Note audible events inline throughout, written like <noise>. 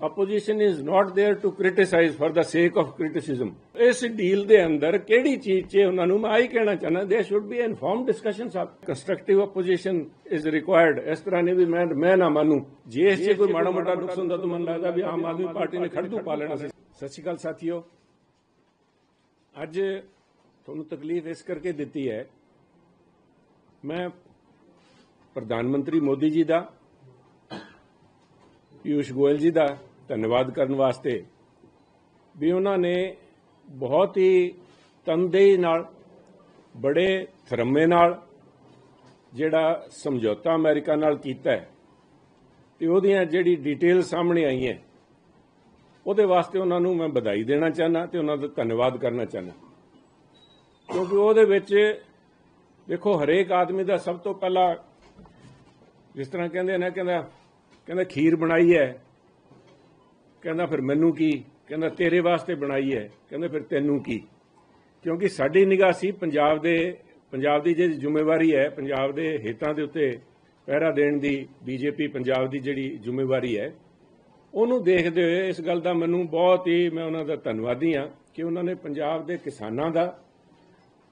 Opposition is not there to criticize for the sake of criticism. ਇਸ deal ਦੇ ਅੰਦਰ ਕਿਹੜੀ ਚੀਜ਼ 'ਚ ਉਹਨਾਂ ਨੂੰ ਮੈਂ ਆਹੀ ਕਹਿਣਾ ਚਾਹੁੰਦਾ they should be informed discussions of constructive opposition is required ਇਸ ਤਰ੍ਹਾਂ ਨਹੀਂ ਵੀ ਮੈਂ ਮੈਂ ਨਾ ਮੰਨੂ। ਜੇ ਇਸ 'ਚ ਕੋਈ ਮਾੜਾ ਮੋਟਾ ਨੁਕਸ ਹੁੰਦਾ ਤਾਂ ਮੈਨੂੰ ਲੱਗਦਾ ਵੀ ਆਮ ਆਦਮੀ ਪਾਰਟੀ ਨੇ ਖੜਦੂ ਪਾ ਲੈਣਾ ਸੀ। ਸਤਿ ਸ਼੍ਰੀ ਅਕਾਲ ਸਾਥੀਓ। ਅੱਜ ਤੁਹਾਨੂੰ ਤਕਲੀਫ ਇਸ ਕਰਕੇ ਦਿੱਤੀ ਹੈ, ਮੈਂ ਪ੍ਰਧਾਨ ਮੰਤਰੀ ਮੋਦੀ ਜੀ ਦਾ ਪਿਊਸ਼ ਗੋਇਲ ਜੀ ਦਾ ਧੰਨਵਾਦ ਕਰਨ ਵਾਸਤੇ ਵੀ ਉਹਨਾਂ ਨੇ ਬਹੁਤ ਹੀ ਤਨਦੇਹੀ ਨਾਲ, ਬੜੇ ਥਰਮੇ ਨਾਲ ਜਿਹੜਾ ਸਮਝੌਤਾ ਅਮਰੀਕਾ ਨਾਲ ਕੀਤਾ ਹੈ ਤੇ ਉਹਦੀਆਂ ਜਿਹੜੀ ਡਿਟੇਲ ਸਾਹਮਣੇ ਆਈਆਂ ਉਹਦੇ ਵਾਸਤੇ ਉਹਨਾਂ ਨੂੰ ਮੈਂ ਵਧਾਈ ਦੇਣਾ ਚਾਹਨਾ ਤੇ ਉਹਨਾਂ ਦਾ ਧੰਨਵਾਦ ਕਰਨਾ ਚਾਹਨਾ ਕਿਉਂਕਿ ਉਹਦੇ ਵਿੱਚ ਦੇਖੋ, ਹਰੇਕ ਆਦਮੀ ਦਾ ਸਭ ਤੋਂ ਪਹਿਲਾਂ ਜਿਸ ਤਰ੍ਹਾਂ ਕਹਿੰਦੇ ਨੇ, ਕਹਿੰਦਾ ਕਹਿੰਦਾ ਖੀਰ ਬਣਾਈ ਹੈ ਕਹਿੰਦਾ ਫਿਰ ਮੈਨੂੰ ਕੀ? ਕਹਿੰਦਾ ਤੇਰੇ ਵਾਸਤੇ ਬਣਾਈ ਹੈ। ਕਹਿੰਦਾ ਫਿਰ ਤੈਨੂੰ ਕੀ? ਕਿਉਂਕਿ ਸਾਡੀ ਨਿਗਾਹ ਸੀ ਪੰਜਾਬ ਦੇ, ਪੰਜਾਬ ਦੀ ਜਿਹੜੀ ਜ਼ਿੰਮੇਵਾਰੀ ਹੈ, ਪੰਜਾਬ ਦੇ ਹਿੱਤਾਂ ਦੇ ਉੱਤੇ ਪਹਿਰਾ ਦੇਣ ਦੀ, ਬੀਜੇਪੀ ਪੰਜਾਬ ਦੀ ਜਿਹੜੀ ਜ਼ਿੰਮੇਵਾਰੀ ਹੈ, ਉਹਨੂੰ ਦੇਖਦੇ ਹੋਏ ਇਸ ਗੱਲ ਦਾ ਮੈਨੂੰ ਬਹੁਤ ਹੀ, ਮੈਂ ਉਹਨਾਂ ਦਾ ਧੰਨਵਾਦੀ ਹਾਂ ਕਿ ਉਹਨਾਂ ਨੇ ਪੰਜਾਬ ਦੇ ਕਿਸਾਨਾਂ ਦਾ,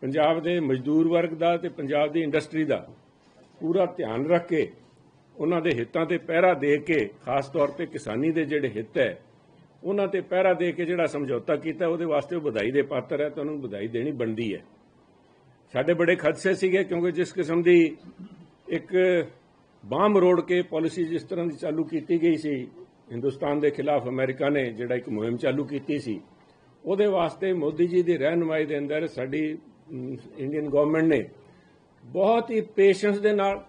ਪੰਜਾਬ ਦੇ ਮਜ਼ਦੂਰ ਵਰਗ ਦਾ ਤੇ ਪੰਜਾਬ ਦੀ ਇੰਡਸਟਰੀ ਦਾ ਪੂਰਾ ਧਿਆਨ ਰੱਖ ਕੇ ਉਹਨਾਂ ਦੇ ਹਿੱਤਾਂ ਤੇ ਪਹਿਰਾ ਦੇ ਕੇ, ਖਾਸ ਤੌਰ ਤੇ ਕਿਸਾਨੀ ਦੇ ਜਿਹੜੇ ਹਿੱਤ ਹੈ, ਉਹਨਾਂ ਤੇ ਪਹਿਰਾ ਦੇ ਕੇ ਜਿਹੜਾ ਸਮਝੌਤਾ ਕੀਤਾ, ਉਹਦੇ ਵਾਸਤੇ ਉਹ ਵਧਾਈ ਦੇ ਪਾਤਰ ਹੈ ਤੁਹਾਨੂੰ ਵਧਾਈ ਦੇਣੀ ਬਣਦੀ ਹੈ। ਸਾਡੇ ਬੜੇ ਖਦਸ਼ੇ ਸੀਗੇ ਕਿਉਂਕਿ ਜਿਸ ਕਿਸਮ ਦੀ ਇੱਕ ਬਾਮ ਰੋੜ ਕੇ ਪਾਲਿਸੀ ਜਿਸ ਤਰ੍ਹਾਂ ਦੀ ਚਾਲੂ ਕੀਤੀ ਗਈ ਸੀ, ਹਿੰਦੁਸਤਾਨ ਦੇ ਖਿਲਾਫ ਅਮਰੀਕਾ ਨੇ ਜਿਹੜਾ ਇੱਕ ਮੁਹਿੰਮ ਚਾਲੂ ਕੀਤੀ ਸੀ, ਉਹਦੇ ਵਾਸਤੇ ਮੋਦੀ ਜੀ ਦੀ ਰਹਿਨਮਾਈ ਦੇ ਅੰਦਰ ਸਾਡੀ ਇੰਡੀਅਨ ਗਵਰਨਮੈਂਟ ਨੇ ਬਹੁਤ ਹੀ ਪੇਸ਼ੈਂਸ ਦੇ ਨਾਲ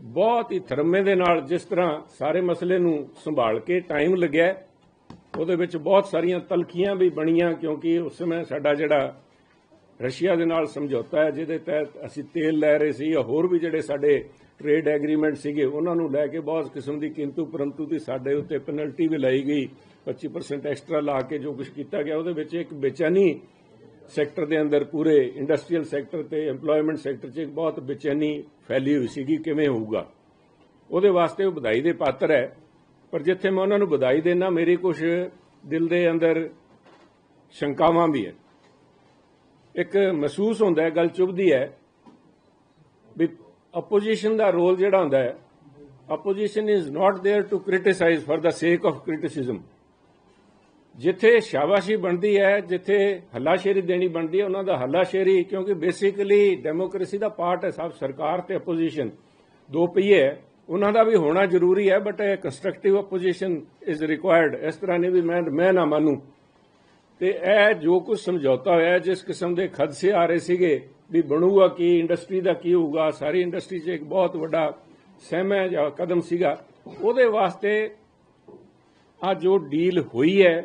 ਬਹੁਤ ਹੀ ਥਰਮੇ ਦੇ ਨਾਲ ਜਿਸ ਤਰ੍ਹਾਂ ਸਾਰੇ ਮਸਲੇ ਨੂੰ ਸੰਭਾਲ ਕੇ ਟਾਈਮ ਲੱਗਿਆ ਉਹਦੇ ਵਿੱਚ ਬਹੁਤ ਸਾਰੀਆਂ ਤਲਖੀਆਂ ਵੀ ਬਣੀਆਂ ਕਿਉਂਕਿ ਉਸ ਸਮੇਂ ਸਾਡਾ ਜਿਹੜਾ ਰਸ਼ੀਆ ਦੇ ਨਾਲ ਸਮਝੌਤਾ ਹੈ, ਜਿਹਦੇ ਤਹਿਤ ਅਸੀਂ ਤੇਲ ਲੈ ਰਹੇ ਸੀ ਜਾਂ ਹੋਰ ਵੀ ਜਿਹੜੇ ਸਾਡੇ ਟ੍ਰੇਡ ਐਗਰੀਮੈਂਟ ਸੀਗੇ, ਉਹਨਾਂ ਨੂੰ ਲੈ ਕੇ ਬਹੁਤ ਕਿਸਮ ਦੀ ਕਿੰਤੂ ਪਰੰਤੂ ਦੀ ਸਾਡੇ ਉੱਤੇ ਪੈਨਲਟੀ ਵੀ ਲਾਈ ਗਈ 25% ਐਕਸਟਰਾ ਲਾ ਕੇ ਜੋ ਕੁਝ ਕੀਤਾ ਗਿਆ, ਉਹਦੇ ਵਿੱਚ ਇੱਕ ਬੇਚੈਨੀ ਸੈਕਟਰ ਦੇ ਅੰਦਰ ਪੂਰੇ ਇੰਡਸਟਰੀਅਲ ਸੈਕਟਰ ਤੇ ਏਮਪਲੋਇਮੈਂਟ ਸੈਕਟਰ 'ਚ ਬਹੁਤ ਬੇਚੈਨੀ ਫੈਲੀ ਹੋਈ ਸੀਗੀ, ਕਿਵੇਂ ਹੋਊਗਾ? ਉਹਦੇ ਵਾਸਤੇ ਉਹ ਵਧਾਈ ਦੇ ਪਾਤਰ ਹੈ, ਪਰ ਜਿੱਥੇ ਮੈਂ ਉਹਨਾਂ ਨੂੰ ਵਧਾਈ ਦੇਣਾ ਮੇਰੀ ਕੁਝ ਦਿਲ ਦੇ ਅੰਦਰ ਸ਼ੰਕਾਵਾਂ ਵੀ ਹੈ। ਇੱਕ ਮਹਿਸੂਸ ਹੁੰਦਾ ਹੈ, ਗੱਲ ਚੁਭਦੀ ਹੈ ਵੀ ਆਪੋਜੀਸ਼ਨ ਦਾ ਰੋਲ ਜਿਹੜਾ ਹੁੰਦਾ ਹੈ opposition is not there to criticize for the sake of criticism ਜਿੱਥੇ ਸ਼ਾਬਾਸ਼ੀ ਬਣਦੀ ਹੈ, ਜਿੱਥੇ ਹੱਲਾਸ਼ੇਰੀ ਦੇਣੀ ਬਣਦੀ ਹੈ, ਉਹਨਾਂ ਦਾ ਹੱਲਾਸ਼ੇਰੀ, ਕਿਉਂਕਿ ਬੇਸਿਕਲੀ ਡੈਮੋਕ੍ਰੇਸੀ ਦਾ ਪਾਰਟ ਹੈ, ਸਭ ਸਰਕਾਰ ਤੇ ਆਪੋਜੀਸ਼ਨ ਦੋ ਪਹੀਏ ਹੈ, ਉਹਨਾਂ ਦਾ ਵੀ ਹੋਣਾ ਜ਼ਰੂਰੀ ਹੈ but constructive opposition is required ਇਸ ਤਰ੍ਹਾਂ ਨਹੀਂ ਵੀ ਮੈਂ ਮੈਂ ਨਾ ਮੰਨੂ। ਤੇ ਇਹ ਜੋ ਕੁਝ ਸਮਝੌਤਾ ਹੋਇਆ, ਜਿਸ ਕਿਸਮ ਦੇ ਖਦਸ਼ੇ ਆ ਰਹੇ ਸੀਗੇ, ਵੀ ਬਣੂਗਾ ਕੀ ਇੰਡਸਟਰੀ ਦਾ ਕੀ ਹੋਊਗਾ, ਸਾਰੀ ਇੰਡਸਟਰੀ 'ਚ ਇੱਕ ਬਹੁਤ ਵੱਡਾ ਸਹਿਮਾ ਜਾਂ ਕਦਮ ਸੀਗਾ, ਉਹਦੇ ਵਾਸਤੇ ਆ ਜੋ ਡੀਲ ਹੋਈ ਹੈ।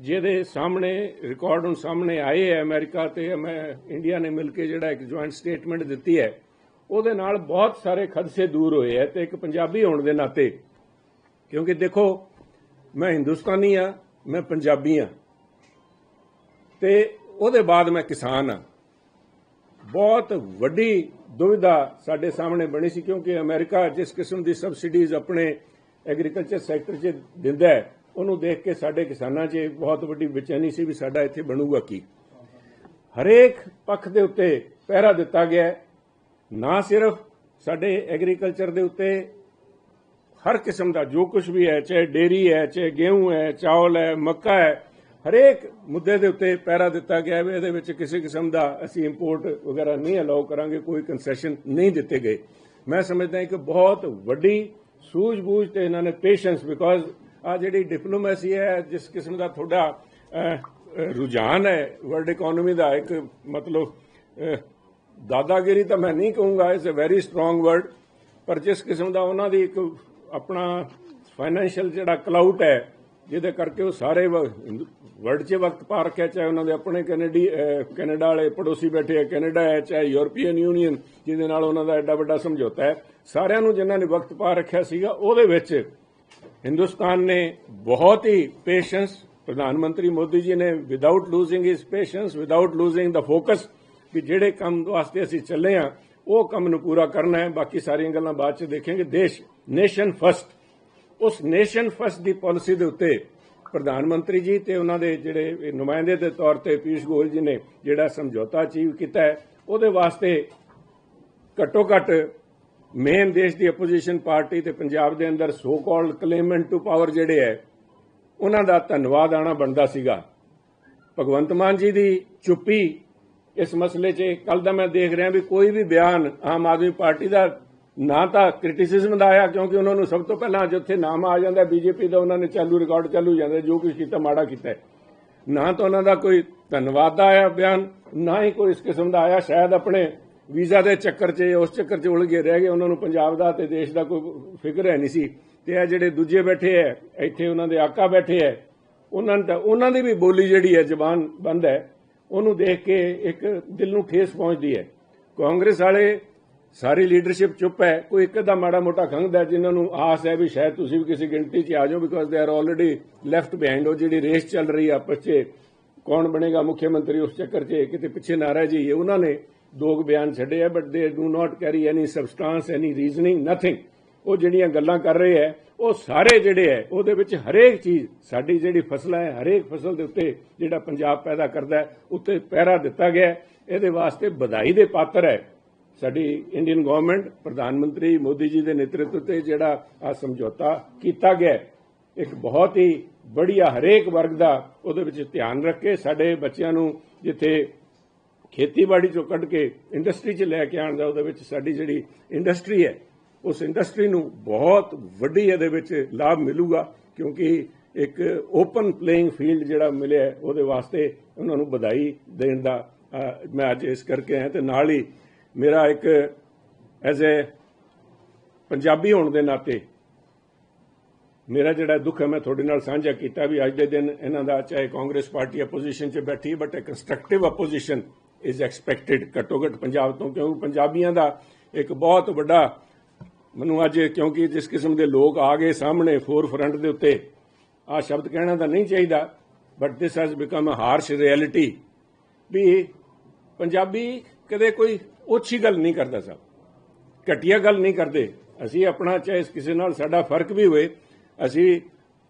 ਜਿਹਦੇ ਸਾਹਮਣੇ ਰਿਕਾਰਡ ਹੁਣ ਸਾਹਮਣੇ ਆਏ ਹੈ ਅਮਰੀਕਾ ਤੇ, ਮੈਂ ਇੰਡੀਆ ਨੇ ਮਿਲ ਕੇ ਜਿਹੜਾ ਇੱਕ ਜੁਆਇੰਟ ਸਟੇਟਮੈਂਟ ਦਿੱਤੀ ਹੈ, ਉਹਦੇ ਨਾਲ ਬਹੁਤ ਸਾਰੇ ਖਦਸ਼ੇ ਦੂਰ ਹੋਏ ਹੈ ਤੇ ਇੱਕ ਪੰਜਾਬੀ ਹੋਣ ਦੇ ਨਾਤੇ। ਕਿਉਂਕਿ ਦੇਖੋ, ਮੈਂ ਹਿੰਦੁਸਤਾਨੀ ਆ, ਮੈਂ ਪੰਜਾਬੀ ਆ। ਤੇ ਉਹਦੇ ਬਾਅਦ ਮੈਂ ਕਿਸਾਨ ਆ। ਬਹੁਤ ਵੱਡੀ ਦੁਵਿਧਾ ਸਾਡੇ ਸਾਹਮਣੇ ਬਣੀ ਸੀ, ਕਿਉਂਕਿ ਅਮਰੀਕਾ ਜਿਸ ਕਿਸਮ ਦੀ ਸਬਸਿਡੀਜ਼ ਆਪਣੇ ਐਗਰੀਕਲਚਰ ਸੈਕਟਰ 'ਚ ਦਿੰਦਾ ਹੈ ਉਹਨੂੰ ਦੇਖ ਕੇ ਸਾਡੇ ਕਿਸਾਨਾਂ 'ਚ ਬਹੁਤ ਵੱਡੀ ਬੇਚੈਨੀ ਸੀ ਵੀ ਸਾਡਾ ਇੱਥੇ ਬਣੂਗਾ ਕੀ। ਹਰੇਕ ਪੱਖ ਦੇ ਉੱਤੇ ਪਹਿਰਾ ਦਿੱਤਾ ਗਿਆ ਨਾ ਸਿਰਫ ਸਾਡੇ ਐਗਰੀਕਲਚਰ ਦੇ ਉੱਤੇ, ਹਰ ਕਿਸਮ ਦਾ ਜੋ ਕੁਝ ਵੀ ਹੈ, ਚਾਹੇ ਡੇਰੀ ਹੈ, ਚਾਹੇ ਗੇਹੂੰ ਹੈ ਚਾਵਲ ਹੈ, ਮੱਕਾ ਹੈ, ਹਰੇਕ ਮੁੱਦੇ ਦੇ ਉੱਤੇ ਪਹਿਰਾ ਦਿੱਤਾ ਗਿਆ ਵੀ ਇਹਦੇ ਵਿੱਚ ਕਿਸੇ ਕਿਸਮ ਦਾ ਅਸੀਂ ਇੰਪੋਰਟ ਵਗੈਰਾ ਨਹੀਂ ਅਲਾਉ ਕਰਾਂਗੇ, ਕੋਈ ਕੰਸੈਸ਼ਨ ਨਹੀਂ ਦਿੱਤੇ ਗਏ। ਮੈਂ ਸਮਝਦਾ ਹਾਂ ਕਿ ਬਹੁਤ ਵੱਡੀ ਸੂਝ-ਬੂਝ ਤੇ ਇਹਨਾਂ ਨੇ ਪੇਸ਼ੈਂਸ ਬਿਕੋਜ਼ ਆ ਜਿਹੜੀ ਡਿਪਲੋਮੈਸੀ ਹੈ, ਜਿਸ ਕਿਸਮ ਦਾ ਤੁਹਾਡਾ ਰੁਝਾਨ ਹੈ ਵਰਲਡ ਇਕਨੋਮੀ ਦਾ ਇੱਕ ਮਤਲਬ ਦਾਦਾਗਿਰੀ ਤਾਂ ਮੈਂ ਨਹੀਂ ਕਹੂੰਗਾ it's a very strong word ਪਰ ਜਿਸ ਕਿਸਮ ਦਾ ਉਹਨਾਂ ਦੀ ਇੱਕ ਆਪਣਾ ਫਾਈਨੈਂਸ਼ੀਅਲ ਜਿਹੜਾ ਕਲਾਊਟ ਹੈ, ਜਿਹਦੇ ਕਰਕੇ ਉਹ ਸਾਰੇ ਵਰਲਡ 'ਚ ਵਕਤ ਪਾ ਰੱਖਿਆ, ਚਾਹੇ ਉਹਨਾਂ ਦੇ ਆਪਣੇ ਕੈਨੇਡੀ ਕੈਨੇਡਾ ਵਾਲੇ ਪੜੋਸੀ ਬੈਠੇ ਹੈ ਕੈਨੇਡਾ ਹੈ, ਚਾਹੇ ਯੂਰਪੀਅਨ ਯੂਨੀਅਨ ਜਿਹਦੇ ਨਾਲ ਉਹਨਾਂ ਦਾ ਐਡਾ ਵੱਡਾ ਸਮਝੌਤਾ ਹੈ, ਸਾਰਿਆਂ ਨੂੰ ਜਿਨ੍ਹਾਂ ਨੇ ਵਕਤ ਪਾ ਰੱਖਿਆ ਸੀਗਾ, ਉਹਦੇ ਵਿੱਚ ਹਿੰਦੁਸਤਾਨ ਨੇ ਬਹੁਤ ਹੀ ਪੇਸ਼ੈਂਸ ਪ੍ਰਧਾਨ ਮੰਤਰੀ ਮੋਦੀ ਜੀ ਨੇ without losing his patience without losing the focus ਕਿ ਜਿਹੜੇ ਕੰਮ ਵਾਸਤੇ ਅਸੀਂ ਚੱਲੇ ਆ ਉਹ ਕੰਮ ਨੂੰ ਪੂਰਾ ਕਰਨਾ ਹੈ। ਬਾਕੀ ਸਾਰੀਆਂ ਗੱਲਾਂ ਬਾਅਦ ਚ ਦੇਖਾਂਗੇ। ਦੇਸ਼ ਨੇਸ਼ਨ ਫਸਟ ਉਸ ਨੇਸ਼ਨ ਫਸਟ ਦੀ ਪਾਲਿਸੀ ਦੇ ਉੱਤੇ ਪ੍ਰਧਾਨ ਮੰਤਰੀ ਜੀ ਤੇ ਉਹਨਾਂ ਦੇ ਜਿਹੜੇ ਨੁਮਾਇੰਦੇ ਦੇ ਤੌਰ ਤੇ ਪੀਸ਼ ਗੋਇਲ ਜੀ ਨੇ ਜਿਹੜਾ ਸਮਝੌਤਾ ਅਚੀਵ ਕੀਤਾ ਹੈ, ਉਹਦੇ ਵਾਸਤੇ ਘੱਟੋ ਘੱਟ ਮੇਨ ਦੇਸ਼ ਦੀ ਆਪੋਜੀਸ਼ਨ ਪਾਰਟੀ ਤੇ ਪੰਜਾਬ ਦੇ ਅੰਦਰ so called claimant to power ਜਿਹੜੇ ਹੈ ਉਹਨਾਂ ਦਾ ਧੰਨਵਾਦ ਆਣਾ ਬਣਦਾ ਸੀਗਾ। ਭਗਵੰਤ ਮਾਨ ਜੀ ਦੀ ਚੁੱਪੀ ਇਸ ਮਸਲੇ 'ਚ ਕੱਲ ਦਾ ਮੈਂ ਦੇਖ ਰਿਹਾ ਵੀ ਕੋਈ ਵੀ ਬਿਆਨ ਆਮ ਆਦਮੀ ਪਾਰਟੀ ਦਾ, ਨਾ ਤਾਂ ਕ੍ਰਿਟਿਸਿਜ਼ਮ ਦਾ ਆਇਆ, ਕਿਉਂਕਿ ਉਹਨਾਂ ਨੂੰ ਸਭ ਤੋਂ ਪਹਿਲਾਂ ਜਿੱਥੇ ਨਾਮ ਆ ਜਾਂਦਾ, ਬੀਜੇਪੀ ਦਾ ਉਹਨਾਂ ਨੇ ਚਾਲੂ ਰਿਕਾਰਡ ਚਾਲੂ ਜਾਂਦਾ, ਜੋ ਕੁਝ ਕੀਤਾ, ਮਾੜਾ ਕੀਤਾ। ਨਾ ਤਾਂ ਉਹਨਾਂ ਦਾ ਕੋਈ ਧੰਨਵਾਦ ਦਾ ਆਇਆ ਬਿਆਨ, ਨਾ ਹੀ ਕੋਈ ਇਸ ਕਿਸਮ ਦਾ ਆਇਆ, ਸ਼ਾਇਦ ਆਪਣੇ ਵੀਜ਼ਾ ਦੇ ਚੱਕਰ 'ਚ, ਉਸ ਚੱਕਰ 'ਚ ਉਲਝੇ ਰਹਿ ਗਏ। ਉਹਨਾਂ ਨੂੰ ਪੰਜਾਬ ਦਾ ਤੇ ਦੇਸ਼ ਦਾ ਕੋਈ ਫਿਕਰ ਹੈ ਨਹੀਂ ਸੀ। ਤੇ ਇਹ ਜਿਹੜੇ ਦੂਜੇ ਬੈਠੇ ਐ ਇੱਥੇ ਉਹਨਾਂ ਦੇ ਆਕਾ ਬੈਠੇ ਐ ਉਹਨਾਂ ਦਾ ਉਹਨਾਂ ਦੀ ਵੀ ਬੋਲੀ ਜਿਹੜੀ ਹੈ, ਜ਼ਬਾਨ ਬੰਦ ਹੈ। ਉਹਨੂੰ ਦੇਖ ਕੇ ਇੱਕ ਦਿਲ ਨੂੰ ਠੇਸ ਪਹੁੰਚਦੀ ਹੈ। ਕਾਂਗਰਸ ਵਾਲੇ ਸਾਰੀ ਲੀਡਰਸ਼ਿਪ ਚੁੱਪ ਹੈ। ਕੋਈ ਇੱਕ ਦਾ ਮਾੜਾ ਮੋਟਾ ਖੰਗਦਾ ਜਿਨ੍ਹਾਂ ਨੂੰ ਆਸ ਹੈ ਵੀ ਸ਼ਾਇਦ ਤੁਸੀਂ ਵੀ ਕਿਸੇ ਗਿਣਤੀ 'ਚ ਆ ਜਾਓ because they are already left behind ਉਹ ਜਿਹੜੀ ਰੇਸ ਚੱਲ ਰਹੀ ਹੈ ਆਪਸ 'ਚ, ਕੌਣ ਬਣੇਗਾ ਮੁੱਖ ਮੰਤਰੀ ਉਸ ਚੱਕਰ 'ਚ, ਕਿਤੇ ਪਿੱਛੇ ਨਾ ਰਹਿ ਜਾਈਏ। ਉਹਨਾਂ ਨੇ ਦੋ ਕੁ ਬਿਆਨ ਛੱਡੇ ਆ but they do not carry any substance any reasoning nothing ਉਹ ਜਿਹੜੀਆਂ ਗੱਲਾਂ ਕਰ ਰਹੇ ਹੈ, ਉਹ ਸਾਰੇ ਜਿਹੜੇ ਹੈ, ਉਹਦੇ ਵਿੱਚ ਹਰੇਕ ਚੀਜ਼, ਸਾਡੀ ਜਿਹੜੀ ਫਸਲ ਹੈ, ਹਰੇਕ ਫਸਲ ਦੇ ਉੱਤੇ ਜਿਹੜਾ ਪੰਜਾਬ ਪੈਦਾ ਕਰਦਾ ਹੈ, ਉੱਤੇ ਪਹਿਰਾ ਦਿੱਤਾ ਗਿਆ ਇਹਦੇ ਵਾਸਤੇ ਵਧਾਈ ਦੇ ਪਾਤਰ ਹੈ। ਸਾਡੀ ਇੰਡੀਅਨ ਗਵਰਨਮੈਂਟ ਪ੍ਰਧਾਨ ਮੰਤਰੀ ਮੋਦੀ ਜੀ ਦੇ ਨੇਤਰਤਵ ਤੇ ਜਿਹੜਾ ਆ ਸਮਝੌਤਾ ਕੀਤਾ ਗਿਆ ਇੱਕ ਬਹੁਤ ਹੀ ਬੜੀਆ ਹਰੇਕ ਵਰਗ ਦਾ ਉਹਦੇ ਵਿੱਚ ਧਿਆਨ ਰੱਖ। ਕੇ ਸਾਡੇ ਬੱਚਿਆਂ ਨੂੰ ਜਿੱਥੇ ਖੇਤੀਬਾੜੀ ਚੋਂ ਕੱਢ ਕੇ ਇੰਡਸਟਰੀ 'ਚ ਲੈ ਕੇ ਆਉਣ ਦਾ ਉਹਦੇ ਵਿੱਚ ਸਾਡੀ ਜਿਹੜੀ ਇੰਡਸਟਰੀ ਹੈ, ਉਸ ਇੰਡਸਟਰੀ ਨੂੰ ਬਹੁਤ ਵੱਡੀ ਇਹਦੇ ਵਿੱਚ ਲਾਭ ਮਿਲੂਗਾ ਕਿਉਂਕਿ ਇੱਕ ਓਪਨ ਪਲੇਇੰਗ ਫੀਲਡ ਜਿਹੜਾ ਮਿਲਿਆ ਉਹਦੇ ਵਾਸਤੇ ਉਹਨਾਂ ਨੂੰ ਵਧਾਈ ਦੇਣ ਦਾ ਮੈਂ ਅੱਜ ਇਸ ਕਰਕੇ ਆਇਆ ਤੇ ਨਾਲ ਹੀ ਮੇਰਾ ਇੱਕ ਐਜ਼ ਅ ਪੰਜਾਬੀ ਹੋਣ ਦੇ ਨਾਤੇ ਮੇਰਾ ਜਿਹੜਾ ਦੁੱਖ ਹੈ, ਮੈਂ ਤੁਹਾਡੇ ਨਾਲ ਸਾਂਝਾ ਕੀਤਾ ਵੀ ਅੱਜ ਦੇ ਦਿਨ ਇਹਨਾਂ ਦਾ ਚਾਹੇ ਕਾਂਗਰਸ ਪਾਰਟੀ ਆਪੋਜੀਸ਼ਨ 'ਚ ਬੈਠੀ but a constructive opposition is expected ਘੱਟੋ ਘੱਟ ਪੰਜਾਬ ਤੋਂ, ਕਿਉਂਕਿ ਪੰਜਾਬੀਆਂ ਦਾ ਇੱਕ ਬਹੁਤ ਵੱਡਾ ਮੈਨੂੰ ਅੱਜ ਕਿਉਂਕਿ ਜਿਸ ਕਿਸਮ ਦੇ ਲੋਕ ਆ ਗਏ ਸਾਹਮਣੇ ਫੋਰ ਫਰੰਟ ਦੇ ਉੱਤੇ ਆ ਸ਼ਬਦ ਕਹਿਣਾ ਤਾਂ ਨਹੀਂ ਚਾਹੀਦਾ but this has become a harsh reality ਵੀ ਪੰਜਾਬੀ ਕਦੇ ਕੋਈ ਉੱਚੀ ਗੱਲ ਨਹੀਂ ਕਰਦਾ ਸਾਹਿਬ ਘਟੀਆ ਗੱਲ ਨਹੀਂ ਕਰਦੇ। ਅਸੀਂ ਆਪਣਾ ਚਾਹੇ ਕਿਸੇ ਨਾਲ ਸਾਡਾ ਫ਼ਰਕ ਵੀ ਹੋਵੇ, ਅਸੀਂ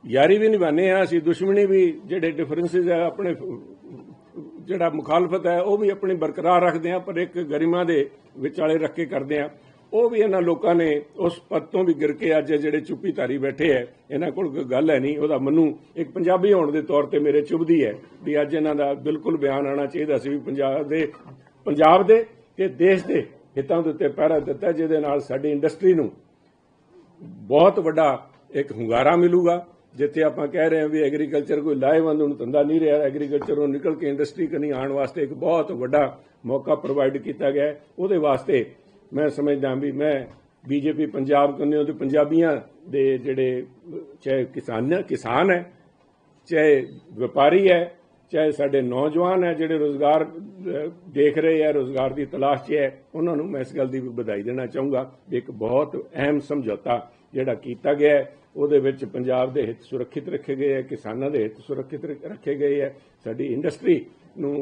ਯਾਰੀ ਵੀ ਨਿਭਾਉਂਦੇ ਆ ਅਸੀਂ ਦੁਸ਼ਮਣੀ ਵੀ ਜਿਹੜੇ ਡਿਫਰੈਂਸਸ ਹੈ ਆਪਣੇ ਜਿਹੜਾ ਮੁਖਾਲਫਤ ਹੈ, ਉਹ ਵੀ ਆਪਣੀ ਬਰਕਰਾਰ ਰੱਖਦੇ ਆ ਪਰ ਇੱਕ ਗਰਿਮਾ ਦੇ ਵਿਚਾਲੇ ਰੱਖ ਕੇ ਕਰਦੇ ਆ ਉਹ ਵੀ ਇਹਨਾਂ ਲੋਕਾਂ ਨੇ ਉਸ ਪਦ ਤੋਂ ਵੀ ਗਿਰ ਕੇ ਅੱਜ ਜਿਹੜੇ ਚੁੱਪੀ ਧਾਰੀ ਬੈਠੇ ਐ ਇਹਨਾਂ ਕੋਲ ਕੋਈ ਗੱਲ ਹੈ ਨਹੀਂ। ਉਹਦਾ ਮੈਨੂੰ ਇੱਕ ਪੰਜਾਬੀ ਹੋਣ ਦੇ ਤੌਰ ਤੇ ਮੇਰੇ ਚੁਭਦੀ ਹੈ ਵੀ ਅੱਜ ਇਹਨਾਂ ਦਾ ਬਿਲਕੁਲ ਬਿਆਨ ਆਣਾ ਚਾਹੀਦਾ ਸੀ ਵੀ ਪੰਜਾਬ ਦੇ ਪੰਜਾਬ ਦੇ ਤੇ ਦੇਸ਼ ਦੇ ਹਿੱਤਾਂ ਦੇ ਉੱਤੇ ਪਹਿਰਾ ਦਿੱਤਾ, ਜਿਹਦੇ ਨਾਲ ਸਾਡੀ ਇੰਡਸਟਰੀ ਨੂੰ ਬਹੁਤ ਵੱਡਾ ਇੱਕ ਹੁੰਗਾਰਾ ਮਿਲੂਗਾ। ਜਿੱਥੇ ਆਪਾਂ ਕਹਿ ਰਹੇ ਹਾਂ ਵੀ ਐਗਰੀਕਲਚਰ ਕੋਈ ਲਾਹੇਵੰਦ ਨੂੰ ਧੰਦਾ ਨਹੀਂ ਰਿਹਾ ਐਗਰੀਕਲਚਰ ਨੂੰ ਨਿਕਲ ਕੇ ਇੰਡਸਟਰੀ ਕਨੀ ਆਉਣ ਵਾਸਤੇ ਇੱਕ ਬਹੁਤ ਵੱਡਾ ਮੌਕਾ ਪ੍ਰੋਵਾਈਡ ਕੀਤਾ ਗਿਆ ਉਹਦੇ ਵਾਸਤੇ ਮੈਂ ਸਮਝਦਾ ਵੀ ਮੈਂ ਬੀਜੇਪੀ, ਪੰਜਾਬ ਕੰਨਿਓ ਤੇ ਪੰਜਾਬੀਆਂ ਦੇ ਜਿਹੜੇ, ਚਾਹੇ ਕਿਸਾਨ ਕਿਸਾਨ ਹੈ, ਚਾਹੇ ਵਪਾਰੀ ਹੈ, ਚਾਹੇ ਸਾਡੇ ਨੌਜਵਾਨ ਹੈ ਜਿਹੜੇ ਰੋਜ਼ਗਾਰ ਦੇਖ ਰਹੇ ਹੈ, ਰੋਜ਼ਗਾਰ ਦੀ ਤਲਾਸ਼ 'ਚ ਹੈ, ਉਹਨਾਂ ਨੂੰ ਮੈਂ ਇਸ ਗੱਲ ਦੀ ਵੀ ਵਧਾਈ ਦੇਣਾ ਚਾਹੂੰਗਾ ਵੀ ਇੱਕ ਬਹੁਤ ਅਹਿਮ ਸਮਝੌਤਾ ਜਿਹੜਾ ਕੀਤਾ ਗਿਆ ਹੈ। ਉਹਦੇ ਵਿੱਚ ਪੰਜਾਬ ਦੇ ਹਿੱਤ ਸੁਰੱਖਿਅਤ ਰੱਖੇ ਗਏ ਹੈ, ਕਿਸਾਨਾਂ ਦੇ ਹਿੱਤ ਸੁਰੱਖਿਅਤ ਰੱਖੇ ਗਏ ਹੈ, ਸਾਡੀ ਇੰਡਸਟਰੀ ਨੂੰ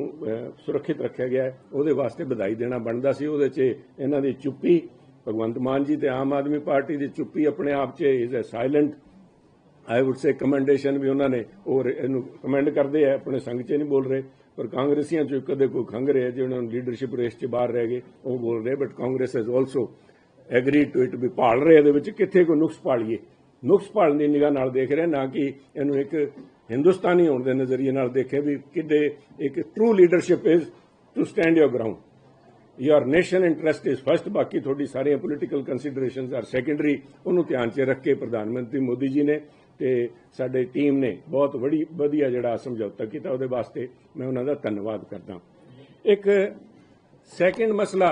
ਸੁਰੱਖਿਅਤ ਰੱਖਿਆ ਗਿਆ ਉਹਦੇ ਵਾਸਤੇ ਵਧਾਈ ਦੇਣਾ ਬਣਦਾ ਸੀ, ਉਹਦੇ 'ਚ ਇਹਨਾਂ ਦੀ ਚੁੱਪੀ, ਭਗਵੰਤ ਮਾਨ ਜੀ ਤੇ ਆਮ ਆਦਮੀ ਪਾਰਟੀ ਦੀ ਚੁੱਪੀ ਆਪਣੇ ਆਪ 'ਚ is a silent I would say commendation ਵੀ ਉਹਨਾਂ ਨੇ, ਉਹ ਇਹਨੂੰ ਕਮੈਂਡ ਕਰਦੇ ਆ ਆਪਣੇ ਸੰਘ 'ਚ ਨਹੀਂ ਬੋਲ ਰਹੇ। ਪਰ ਕਾਂਗਰਸੀਆਂ 'ਚ ਕਦੇ ਕੋਈ ਖੰਗ ਰਹੇ ਜਿਹਨਾਂ ਨੂੰ ਲੀਡਰਸ਼ਿਪ ਰੇਸ 'ਚ ਬਾਹਰ ਰਹਿ ਗਏ, ਉਹ ਬੋਲ ਰਹੇ but Congress has also agree to it ਵੀ ਪਾਲ ਰਹੇ ਇਹਦੇ ਵਿੱਚ ਕਿੱਥੇ ਕੋਈ ਨੁਕਸ ਪਾਲੀਏ ਨੁਕਸ ਭਾਲਣ ਦੀ ਨਿਗਾਹ ਨਾਲ ਦੇਖ ਰਿਹਾ, ਨਾ ਕਿ ਇਹਨੂੰ ਇੱਕ ਹਿੰਦੁਸਤਾਨੀ ਹੋਣ ਦੇ ਨਜ਼ਰੀਏ ਨਾਲ ਦੇਖੇ ਵੀ ਕਿੱਡੇ ਇੱਕ true leadership is to stand your ground your nation interest is first ਬਾਕੀ ਤੁਹਾਡੀ ਸਾਰੀਆਂ ਪੋਲੀਟੀਕਲ ਕੰਸੀਡਰੇਸ਼ਨਸ ਆਰ ਸੈਕੰਡਰੀ ਉਹਨੂੰ ਧਿਆਨ 'ਚ ਰੱਖ ਕੇ ਪ੍ਰਧਾਨ ਮੰਤਰੀ ਮੋਦੀ ਜੀ ਨੇ ਤੇ ਸਾਡੇ ਟੀਮ ਨੇ ਬਹੁਤ ਬੜੀ ਵਧੀਆ ਜਿਹੜਾ ਸਮਝੌਤਾ ਕੀਤਾ ਉਹਦੇ ਵਾਸਤੇ। ਮੈਂ ਉਹਨਾਂ ਦਾ ਧੰਨਵਾਦ ਕਰਦਾ। ਇੱਕ ਸੈਕੰਡ ਮਸਲਾ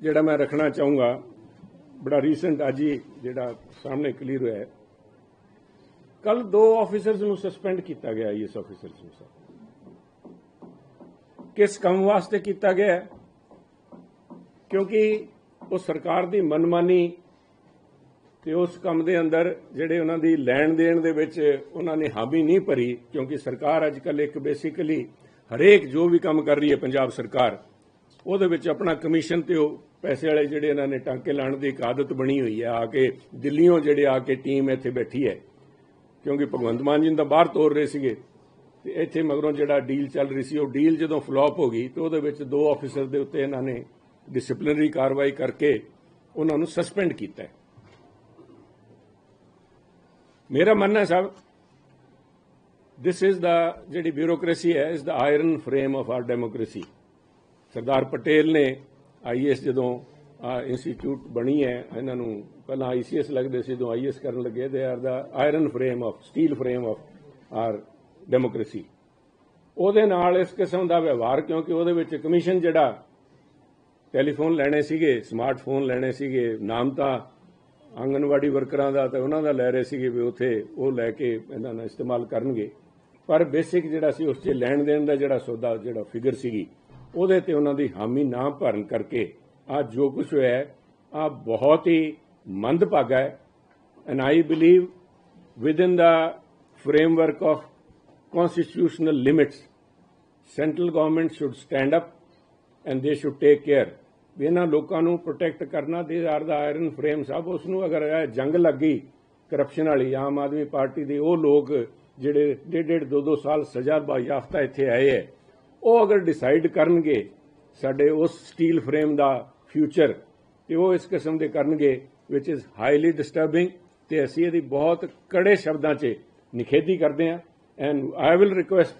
ਜਿਹੜਾ ਮੈਂ ਰੱਖਣਾ ਚਾਹੂੰਗਾ ਬੜਾ ਰੀਸੈਂਟ ਅੱਜ ਹੀ ਜਿਹੜਾ ਸਾਹਮਣੇ ਕਲੀਅਰ ਹੋਇਆ ਕੱਲ ਦੋ ਆਫੀਸਰਸ ਨੂੰ ਸਸਪੈਂਡ ਕੀਤਾ ਗਿਆ ਆਈਐਸ ਆਫੀਸਰਸ ਨੂੰ ਸਰ। ਕਿਸ ਕੰਮ ਵਾਸਤੇ ਕੀਤਾ ਗਿਆ ਕਿਉਂਕਿ ਉਹ ਸਰਕਾਰ ਦੀ ਮਨਮਾਨੀ ਤੇ ਉਸ ਕੰਮ ਦੇ ਅੰਦਰ ਜਿਹੜੇ ਉਹਨਾਂ ਦੀ ਲੈਣ ਦੇਣ ਦੇ ਵਿੱਚ ਉਹਨਾਂ ਨੇ ਹਾਮੀ ਨਹੀਂ ਭਰੀ, ਕਿਉਂਕਿ ਸਰਕਾਰ ਅੱਜ ਕੱਲ ਇੱਕ ਬੇਸਿਕਲੀ ਹਰੇਕ ਜੋ ਵੀ ਕੰਮ ਕਰ ਰਹੀ ਹੈ ਪੰਜਾਬ ਸਰਕਾਰ ਉਹਦੇ ਵਿੱਚ ਆਪਣਾ ਕਮਿਸ਼ਨ ਤੇ ਉਹ ਪੈਸੇ ਵਾਲੇ ਜਿਹੜੇ ਇਹਨਾਂ ਨੇ ਟਾਂਕੇ ਲਾਣ ਦੀ ਇੱਕ ਆਦਤ ਬਣੀ ਹੋਈ ਹੈ, ਆ ਕੇ ਦਿੱਲੀੋਂ ਜਿਹੜੇ ਆ ਕੇ ਟੀਮ ਇੱਥੇ ਬੈਠੀ ਹੈ। ਕਿਉਂਕਿ ਭਗਵੰਤ ਮਾਨ ਜੀ ਦਾ ਬਾਹਰ ਤੋਰ ਰਹੇ ਸੀਗੇ ਤੇ ਇੱਥੇ ਮਗਰੋਂ ਜਿਹੜਾ ਡੀਲ ਚੱਲ ਰਹੀ ਸੀ, ਉਹ ਡੀਲ ਜਦੋਂ ਫਲॉप ਹੋ ਗਈ ਤੇ ਉਹਦੇ ਵਿੱਚ ਦੋ ਆਫੀਸਰ ਦੇ ਉੱਤੇ ਇਹਨਾਂ ਨੇ ਡਿਸਪਲਿਨਰੀ ਕਾਰਵਾਈ ਕਰਕੇ ਉਹਨਾਂ ਨੂੰ ਸਸਪੈਂਡ ਕੀਤਾ ਹੈ। ਮੇਰਾ ਮੰਨਣਾ ਹੈ ਸਾਹਿਬ, this is the ਜਿਹੜੀ ਬਿਊਰੋਕ੍ਰੇਸੀ ਹੈ ਇਸ ਦਾ iron frame of our democracy Sardar Patel ਨੇ ਆਈਐਸ ਜਦੋਂ ਇੰਸਟੀਚਿਊਟ ਬਣੀ ਹੈ, ਇਹਨਾਂ ਨੂੰ ਪਹਿਲਾਂ ਆਈਸੀਐਸ ਲੱਗਦੇ ਸੀ, ਜਦੋਂ ਆਈਐਸ ਕਰਨ ਲੱਗੇ they are the iron frame of steel frame of our democracy ਉਹਦੇ ਨਾਲ ਇਸ ਕਿਸਮ ਦਾ ਵਿਵਹਾਰ, ਕਿਉਂਕਿ ਉਹਦੇ ਵਿੱਚ ਕਮਿਸ਼ਨ ਜਿਹੜਾ ਟੈਲੀਫੋਨ ਲੈਣੇ ਸੀਗੇ ਸਮਾਰਟਫੋਨ ਲੈਣੇ ਸੀਗੇ, ਨਾਮ ਤਾਂ ਆਂਗਨਵਾੜੀ ਵਰਕਰਾਂ ਦਾ ਤਾਂ ਉਹਨਾਂ ਦਾ ਲੈ ਰਹੇ ਸੀਗੇ ਵੀ ਉੱਥੇ ਉਹ ਲੈ ਕੇ ਇਹਨਾਂ ਨਾਲ ਇਸਤੇਮਾਲ ਕਰਨਗੇ। ਪਰ ਬੇਸਿਕ ਜਿਹੜਾ ਸੀ, ਉਸ 'ਚ ਲੈਣ ਦੇਣ ਦਾ ਜਿਹੜਾ ਸੌਦਾ, ਜਿਹੜਾ ਫਿਗਰ ਸੀਗੀ ਉਹਦੇ ਤੇ ਉਹਨਾਂ ਦੀ ਹਾਮੀ ਨਾ ਭਰਨ ਕਰਕੇ ਆ ਜੋ ਕੁਝ ਹੋਇਆ ਆ ਬਹੁਤ ਹੀ ਮੰਦਭਾਗਾ ਹੈ। And I believe within the framework of constitutional limits central government should stand up and they should take care ਵੀ ਇਹਨਾਂ ਲੋਕਾਂ ਨੂੰ ਪ੍ਰੋਟੈਕਟ ਕਰਨਾ ਦੇ ਆਰ ਦਾ ਆਇਰਨ ਫਰੇਮ ਸਭ ਉਸ ਨੂੰ ਅਗਰ ਇਹ ਜੰਗ ਲੱਗੀ ਕਰਪਸ਼ਨ ਵਾਲੀ, ਆਮ ਆਦਮੀ ਪਾਰਟੀ ਦੇ, ਉਹ ਲੋਕ ਜਿਹੜੇ ਡੇਢ ਡੇਢ ਦੋ ਦੋ ਸਾਲ ਸਜ਼ਾ ਬਾ ਇੱਥੇ ਆਏ ਹੈ। ਉਹ ਅਗਰ ਡਿਸਾਈਡ ਕਰਨਗੇ ਸਾਡੇ ਉਸ ਸਟੀਲ ਫਰੇਮ ਦਾ ਫਿਊਚਰ ਤੇ ਉਹ ਇਸ ਕਿਸਮ ਦੇ ਕਰਨਗੇ ਵਿਚ ਇਜ਼ ਹਾਈਲੀ ਡਿਸਟਰਬਿੰਗ ਤੇ ਅਸੀਂ ਇਹਦੀ ਬਹੁਤ ਕੜੇ ਸ਼ਬਦਾਂ 'ਚ ਨਿਖੇਧੀ ਕਰਦੇ ਹਾਂ। And I will request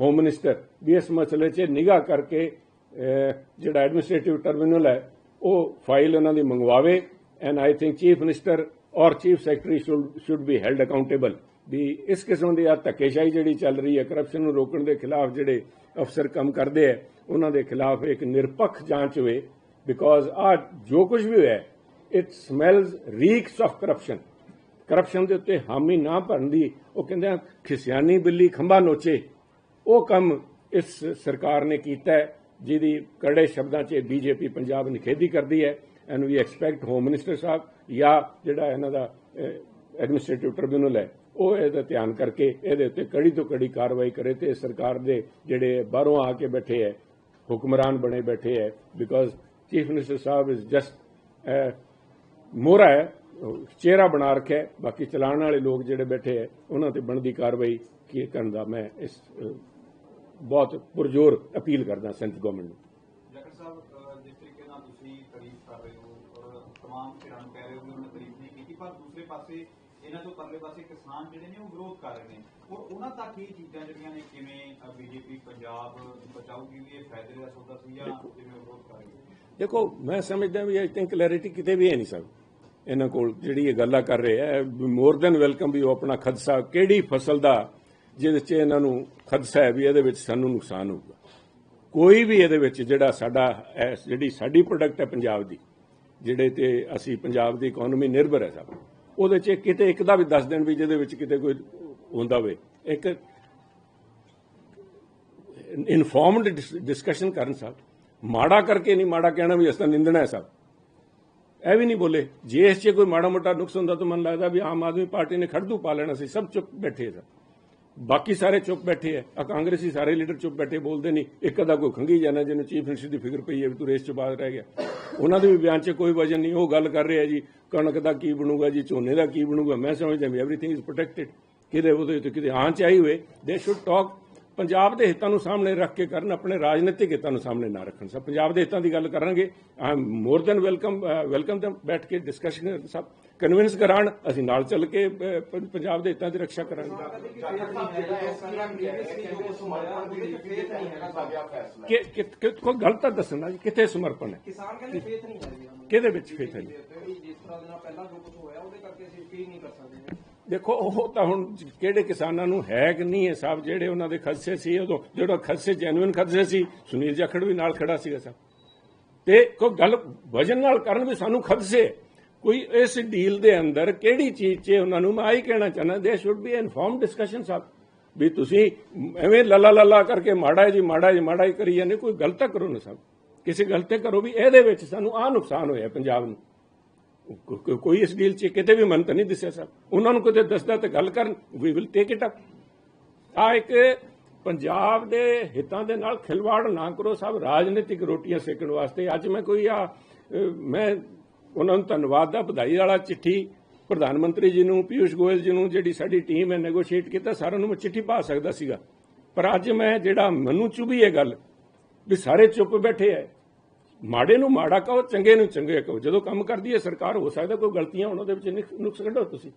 home minister ਵੀ ਇਸ ਮਸਲੇ 'ਚ ਨਿਗਾਹ ਕਰਕੇ ਜਿਹੜਾ ਐਡਮਿਨਿਸਟ੍ਰੇਟਿਵ ਟਰਮੀਨਲ ਹੈ, ਉਹ ਫਾਈਲ ਉਹਨਾਂ ਦੀ ਮੰਗਵਾਵੇ। And I think chief minister or chief secretary should be held accountable ਵੀ ਇਸ ਕਿਸਮ ਦੀ ਆ ਧੱਕੇਸ਼ਾਹੀ ਜਿਹੜੀ ਚੱਲ ਰਹੀ ਹੈ ਕਰਪਸ਼ਨ ਨੂੰ ਰੋਕਣ ਦੇ ਖਿਲਾਫ ਜਿਹੜੇ ਅਫਸਰ ਕੰਮ ਕਰਦੇ ਹੈ, ਉਹਨਾਂ ਦੇ ਖਿਲਾਫ ਇੱਕ ਨਿਰਪੱਖ ਜਾਂਚ ਹੋਵੇ ਬਿਕੋਜ਼ ਆ ਜੋ ਕੁਝ ਵੀ ਹੋਇਆ it smells reeks of corruption corruption ਦੇ ਉੱਤੇ ਹਾਮੀ ਨਾ ਭਰਨ ਦੀ, ਉਹ ਕਹਿੰਦੇ ਆ, ਖਿਸਿਆਨੀ ਬਿੱਲੀ ਖੰਭਾ ਨੋਚੇ। ਉਹ ਕੰਮ ਇਸ ਸਰਕਾਰ ਨੇ ਕੀਤਾ ਹੈ, ਜਿਹਦੀ ਕੜੇ ਸ਼ਬਦਾਂ 'ਚ ਬੀਜੇਪੀ ਪੰਜਾਬ ਨਿਖੇਧੀ ਕਰਦੀ ਹੈ and we expect home minister ਸਾਹਿਬ ਜਾਂ ਜਿਹੜਾ ਇਹਨਾਂ ਦਾ ਐਡਮਿਨਿਸਟ੍ਰੇਟਿਵ ਟ੍ਰਿਬਿਊਨਲ ਹੈ ਉਹ ਇਹਦਾ ਧਿਆਨ ਕਰਕੇ ਇਹਦੇ ਉੱਤੇ ਕੜੀ ਤੋਂ ਕੜੀ ਕਾਰਵਾਈ ਕਰੇ ਤੇ ਸਰਕਾਰ ਦੇ ਜਿਹੜੇ ਬਾਹਰੋਂ ਆ ਕੇ ਬੈਠੇ ਹੈ ਹੁਕਮਰਾਨ ਬਣੇ ਬੈਠੇ ਹੈ ਬਿਕਾਜ਼ ਚੀਫ ਮਿਨਿਸਟਰ ਸਾਹਿਬ ਇਜ਼ ਜਸਟ ਮੋਹਰਾ ਹੈ ਚਿਹਰਾ ਬਣਾ ਰੱਖਿਆ ਬਾਕੀ ਚਲਾਉਣ ਵਾਲੇ ਲੋਕ ਜਿਹੜੇ ਬੈਠੇ ਹੈ ਉਹਨਾਂ ਤੇ ਬਣਦੀ ਕਾਰਵਾਈ ਕੀ ਕਰਨ ਦਾ ਮੈਂ ਇਸ ਬਹੁਤ ਪੁਰਜੋਰ ਅਪੀਲ ਕਰਦਾ ਸੈਂਟਰ ਗਵਰਨਮੈਂਟ ਨੂੰ। ਜੱਕਰ ਸਾਹਿਬ ਜਿਸ ਤਰੀਕੇ ਨਾਲ ਤੁਸੀਂ ਤਾਰੀਫ ਕਰ ਰਹੇ ਹੋ ਔਰ ਤਮਾਮ ਧਿਰਾਂ ਕਹਿ ਰਹੇ ਹੋ ਕਿ ਤਾਰੀਫ ਨਹੀਂ ਕੀਤੀ, ਪਰ ਦੂਸਰੇ ਪਾਸੇ ਇਹਨਾਂ ਤੋਂ ਪਰਲੇ ਪਾਸੇ ਕਿਸਾਨ ਜਿਹੜੇ ਨੇ ਉਹ ਵਿਰੋਧ ਕਰ ਰਹੇ ਨੇ। ਔਰ ਉਹਨਾਂ ਤੱਕ ਇਹ ਚੀਜ਼ਾਂ ਜਿਹੜੀਆਂ ਨੇ ਕਿਵੇਂ ਬੀਜੇਪੀ ਪੰਜਾਬ ਬਚਾਊਗੀ ਵੀ ਇਹ ਫਾਇਦੇ ਦਾ ਸੌਦਾ ਸੀ ਜਾਂ ਜਿਵੇਂ ਉਹ ਵਿਰੋਧ ਕਰ ਰਹੀ ਹੈ ਦੇਖੋ ਮੈਂ ਸਮਝਦਾ ਵੀ ਆਈ ਥਿੰਕ ਕਲੈਰਿਟੀ ਕਿਤੇ ਵੀ ਹੈ ਨਹੀਂ ਸਰ। ਇਹਨਾਂ ਕੋਲ ਜਿਹੜੀ ਇਹ ਗੱਲਾਂ ਕਰ ਰਹੇ ਹੈ ਮੋਰ ਦੈਨ ਵੈਲਕਮ ਵੀ ਉਹ ਆਪਣਾ ਖਦਸ਼ਾ ਕਿਹੜੀ ਫਸਲ ਦਾ ਜਿਹਦੇ 'ਚ ਇਹਨਾਂ ਨੂੰ ਖਦਸ਼ਾ ਹੈ ਵੀ ਇਹਦੇ ਵਿੱਚ ਸਾਨੂੰ ਨੁਕਸਾਨ ਹੋਊਗਾ। ਕੋਈ ਵੀ ਇਹਦੇ ਵਿੱਚ ਜਿਹੜਾ ਸਾਡਾ ਜਿਹੜੀ ਸਾਡੀ ਪ੍ਰੋਡਕਟ ਹੈ ਪੰਜਾਬ ਦੀ ਜਿਹੜੇ ਤੇ ਅਸੀਂ ਪੰਜਾਬ ਦੀ ਇਕਨੋਮੀ ਨਿਰਭਰ ਹੈ ਸਭ ਉਹਦੇ 'ਚ ਕਿਤੇ ਇੱਕ ਦਾ ਵੀ ਦੱਸ ਦੇਣ ਵੀ ਜਿਹਦੇ ਵਿੱਚ ਕਿਤੇ ਕੋਈ ਹੁੰਦਾ ਹੋਵੇ। ਇੱਕ ਇਨਫੋਰਮਡ ਡਿਸਕਸ਼ਨ ਕਰਨ ਸਾਹਿਬ। ਮਾੜਾ ਕਰਕੇ ਨਹੀਂ, ਮਾੜਾ ਕਹਿਣਾ ਵੀ ਅਸਾਂ ਨਿੰਦਣਾ ਹੈ ਸਾਹਿਬ। ਇਹ ਵੀ ਨਹੀਂ ਬੋਲੇ, ਜੇ ਇਸ 'ਚ ਕੋਈ ਮਾੜਾ ਮੋਟਾ ਨੁਕਸ ਹੁੰਦਾ ਤਾਂ ਮਨ ਲੱਗਦਾ ਵੀ ਆਮ ਆਦਮੀ ਪਾਰਟੀ ਨੇ ਖੜਦੂ ਪਾ ਲੈਣਾ ਸੀ, ਸਭ ਚੁੱਪ ਬੈਠੇ ਸਨ ਬਾਕੀ ਸਾਰੇ ਚੁੱਪ ਬੈਠੇ ਆ। ਆ ਕਾਂਗਰਸੀ ਸਾਰੇ ਲੀਡਰ ਚੁੱਪ ਬੈਠੇ, ਬੋਲਦੇ ਨਹੀਂ। ਇੱਕ ਅਦਾ ਕੋਈ ਖੰਗੀ ਜਾਣਾ ਜਿਹਨੂੰ ਚੀਫ ਮਿਨਿਸਟਰ ਦੀ ਫਿਕਰ ਪਈ ਹੈ ਵੀ ਤੂੰ ਰੇਸ ਚ ਬਾਹਰ ਰਹਿ ਗਿਆ। ਉਹਨਾਂ ਦੇ ਵੀ ਬਿਆਨ 'ਚ ਕੋਈ ਵਜਨ ਨਹੀਂ। ਉਹ ਗੱਲ ਕਰ ਰਿਹਾ ਜੀ, ਕਣਕ ਦਾ ਕੀ ਬਣੂਗਾ ਜੀ, ਝੋਨੇ ਦਾ ਕੀ ਬਣੂਗਾ? ਮੈਂ ਸਮਝਦਾ ਵੀ ਐਵਰੀਥਿੰਗ ਇਜ਼ ਪ੍ਰੋਟੈਕਟਡ ਕਿਤੇ ਉਹਦੇ ਉੱਤੇ ਕਿਤੇ ਆਂਚ ਆਈ ਹੋਏ ਦੇ ਸ਼ੁੱਡ ਟਾਕ ਪੰਜਾਬ ਦੇ ਹਿੱਤਾਂ ਨੂੰ ਸਾਹਮਣੇ ਰੱਖ ਕੇ ਕਰਨ, ਆਪਣੇ ਰਾਜਨੀਤਿਕ ਹਿੱਤਾਂ ਨੂੰ ਸਾਹਮਣੇ ਨਾ ਰੱਖਣ। ਸਭ ਪੰਜਾਬ ਦੇ ਹਿੱਤਾਂ ਦੀ ਗੱਲ ਕਰਾਂਗੇ I am more than welcome welcome them ਬੈਠ ਕੇ ਡਿਸਕਸ਼ਨ ਸਭ ਕਨਵਿੰਸ ਕਰਾਣ ਅਸੀਂ ਨਾਲ ਚੱਲ ਕੇ ਪੰਜਾਬ ਦੇ ਹਿੱਤਾਂ ਦੀ ਰੱਖਿਆ ਕਰਾਂਗੇ। ਕਿ ਕੋਈ ਗੱਲ ਤਾਂ ਦੱਸਣਾ ਜੀ ਕਿੱਥੇ ਸਮਰਪਣ ਹੈ? ਕਿਸਾਨ ਕਹਿੰਦੇ ਫੇਥ ਨਹੀਂ ਹੈ ਜੀ ਸਾਨੂੰ ਕਿਹਦੇ ਵਿੱਚ ਫੇਥ ਹੈ ਜੀ? ਵੀ ਜਿਸ ਤਰ੍ਹਾਂ ਦੇ ਨਾਲ ਪਹਿਲਾਂ ਜੋ ਕੁਝ ਹੋਇਆ ਉਹਦੇ ਕਰਕੇ ਅਸੀਂ ਕੀ ਨਹੀਂ ਕਰ ਸਕਦੇ। ਦੇਖੋ ਉਹ ਤਾਂ ਹੁਣ ਕਿਹੜੇ ਕਿਸਾਨਾਂ ਨੂੰ ਹੈ ਕਿ ਨਹੀਂ ਹੈ ਸਾਹਿਬ ਜਿਹੜੇ ਉਹਨਾਂ ਦੇ ਖਦਸ਼ੇ ਸੀ ਉਦੋਂ ਜਿਹੜਾ ਖਦਸ਼ੇ ਜੈਨੂਇਨ ਖਦਸ਼ੇ ਸੀ ਸੁਨੀਲ ਜਾਖੜ ਵੀ ਨਾਲ ਖੜਾ ਸੀਗਾ ਸਾਹਿਬ ਤੇ ਕੋਈ ਗੱਲ ਵਜਨ ਨਾਲ ਕਰਨ ਵੀ ਸਾਨੂੰ ਖਦਸ਼ੇ ਹੈ। ਕੋਈ ਇਸ ਡੀਲ ਦੇ ਅੰਦਰ ਕਿਹੜੀ ਚੀਜ਼ 'ਚ ਉਹਨਾਂ ਨੂੰ ਮੈਂ ਆਹੀ ਕਹਿਣਾ ਚਾਹੁੰਦਾ they should be inform discussion ਸਾਹਿਬ ਵੀ ਤੁਸੀਂ ਐਵੇਂ ਲੱਲਾ ਲੱਲਾ ਕਰਕੇ ਮਾੜਾ ਜੀ ਮਾੜਾ ਜੀ, ਮਾੜਾ ਹੀ ਕਰੀ ਜਾਂਦੇ ਕੋਈ ਗਲਤ ਕਰੋ ਨਾ ਸਾਹਿਬ ਕਿਸੇ ਗਲਤ ਕਰੋ ਵੀ ਇਹਦੇ ਵਿੱਚ ਸਾਨੂੰ ਆਹ ਨੁਕਸਾਨ ਹੋਇਆ ਪੰਜਾਬ ਨੂੰ। ਕੋਈ ਇਸ ਡੀਲ 'ਚ ਕਿਤੇ ਵੀ ਮਨ ਤਾਂ ਨਹੀਂ ਦਿਸਿਆ ਸਰ ਉਹਨਾਂ ਨੂੰ ਕਿਤੇ ਦੱਸਦਾ ਤੇ ਗੱਲ ਕਰਨ we will take it up ਆ ਇੱਕ ਪੰਜਾਬ ਦੇ ਹਿੱਤਾਂ ਦੇ ਨਾਲ ਖਿਲਵਾੜ ਨਾ ਕਰੋ, ਸਭ ਰਾਜਨੀਤਿਕ ਰੋਟੀਆਂ ਸੇਕਣ ਵਾਸਤੇ। ਅੱਜ ਮੈਂ ਕੋਈ ਆ ਮੈਂ ਉਹਨਾਂ ਨੂੰ ਧੰਨਵਾਦ ਦਾ ਵਧਾਈ ਵਾਲਾ ਚਿੱਠੀ ਪ੍ਰਧਾਨ ਮੰਤਰੀ ਜੀ ਨੂੰ ਪਿਊਸ਼ ਗੋਇਲ ਜੀ ਨੂੰ ਜਿਹੜੀ ਸਾਡੀ ਟੀਮ ਹੈ ਨੈਗੋਸ਼ੀਏਟ ਕੀਤਾ ਸਾਰਿਆਂ ਨੂੰ ਮੈਂ ਚਿੱਠੀ ਪਾ ਸਕਦਾ ਸੀਗਾ। ਪਰ ਅੱਜ ਮੈਂ ਜਿਹੜਾ ਮੈਨੂੰ ਚੁਭੀ ਇਹ ਗੱਲ ਵੀ ਸਾਰੇ ਚੁੱਪ ਬੈਠੇ ਐ। ਮਾੜੇ ਨੂੰ ਮਾੜਾ ਕਹੋ ਚੰਗੇ ਨੂੰ ਚੰਗੇ ਕਹੋ। ਜਦੋਂ ਕੰਮ ਕਰਦੀ ਹੈ ਸਰਕਾਰ ਹੋ ਸਕਦਾ ਕੋਈ ਗਲਤੀਆਂ ਹੋਣ ਉਹਦੇ ਵਿੱਚ ਨੁਕਸ- ਕੱਢੋ ਤੁਸੀਂ।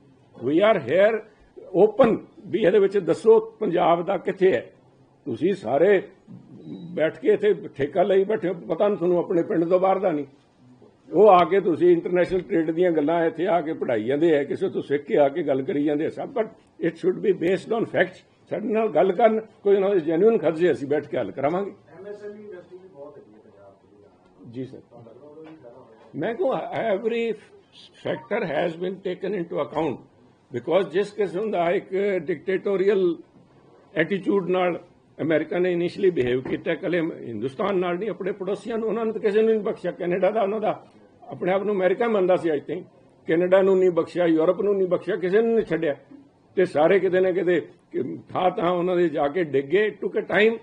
ਵੀ ਆਰ ਹੇਅਰ ਓਪਨ ਵੀ ਇਹਦੇ ਵਿੱਚ ਦੱਸੋ ਪੰਜਾਬ ਦਾ ਕਿੱਥੇ ਹੈ ਤੁਸੀਂ ਸਾਰੇ ਬੈਠ ਕੇ ਇੱਥੇ ਠੇਕਾ ਲਈ ਬੈਠੇ ਹੋ, ਪਤਾ ਨਹੀਂ ਤੁਹਾਨੂੰ ਆਪਣੇ ਪਿੰਡ ਤੋਂ ਬਾਹਰ ਦਾ ਨਹੀਂ। ਉਹ ਆ ਕੇ ਤੁਸੀਂ ਇੰਟਰਨੈਸ਼ਨਲ ਟ੍ਰੇਡ ਦੀਆਂ ਗੱਲਾਂ ਇੱਥੇ ਆ ਕੇ ਪੜਾਈ ਜਾਂਦੇ ਆ ਕਿਸੇ ਤੋਂ ਸਿੱਖ ਕੇ ਆ ਕੇ ਗੱਲ ਕਰੀ ਜਾਂਦੇ ਸਭ but it should be based on facts ਸਾਡੇ ਨਾਲ ਗੱਲ ਕਰਨ ਕੋਈ ਉਹਨਾਂ ਦੇ ਜੈਨੂਇਨ ਖਰਚੇ ਅਸੀਂ ਬੈਠ ਕੇ ਹੱਲ ਕਰਾਵਾਂਗੇ। ਐਮਐਸਐਮਈ ਇੰਡਸਟਰੀ ਵੀ ਬਹੁਤ ਹੈਗੀ ਹੈ ਪੰਜਾਬ ਦੀ। ਜੀ ਸਰ। ਮੈਂ ਕੋ every factor has been taken into account because ਜਿਸ ਕਿਸਮ ਦਾ ਇੱਕ ਡਿਕਟੇਟੋਰੀਅਲ ਐਟੀਟਿਊਡ ਨਾਲ ਅਮਰੀਕਾ ਨੇ ਇਨੀਸ਼ੀਅਲੀ ਬਿਹੇਵ ਕੀਤਾ ਕਲੇ ਹਿੰਦੁਸਤਾਨ ਨਾਲ ਨਹੀਂ ਆਪਣੇ ਪੜੋਸੀਆਂ ਨੂੰ ਉਹਨਾਂ ਨੇ ਕਿਸੇ ਨੂੰ ਨਹੀਂ ਬਖਸ਼ਿਆ ਕੈਨੇਡਾ ਦਾ ਉਹਨਾਂ ਦਾ। ਆਪਣੇ ਆਪ ਨੂੰ ਅਮਰੀਕਾ ਮੰਨਦਾ ਸੀ ਅੱਜ ਤਾਈਂ। ਕੈਨੇਡਾ ਨੂੰ ਨਹੀਂ ਬਖਸ਼ਿਆ, ਯੂਰਪ ਨੂੰ ਨਹੀਂ ਬਖਸ਼ਿਆ, ਕਿਸੇ ਨੂੰ ਨਹੀਂ ਛੱਡਿਆ। ਤੇ ਸਾਰੇ ਕਿਤੇ ਨਾ ਕਿਤੇ ਥਾਂ ਥਾਂ ਉਹਨਾਂ ਦੇ ਜਾ ਕੇ ਡਿੱਗੇ ਟੁਕ ਟਾਈਮ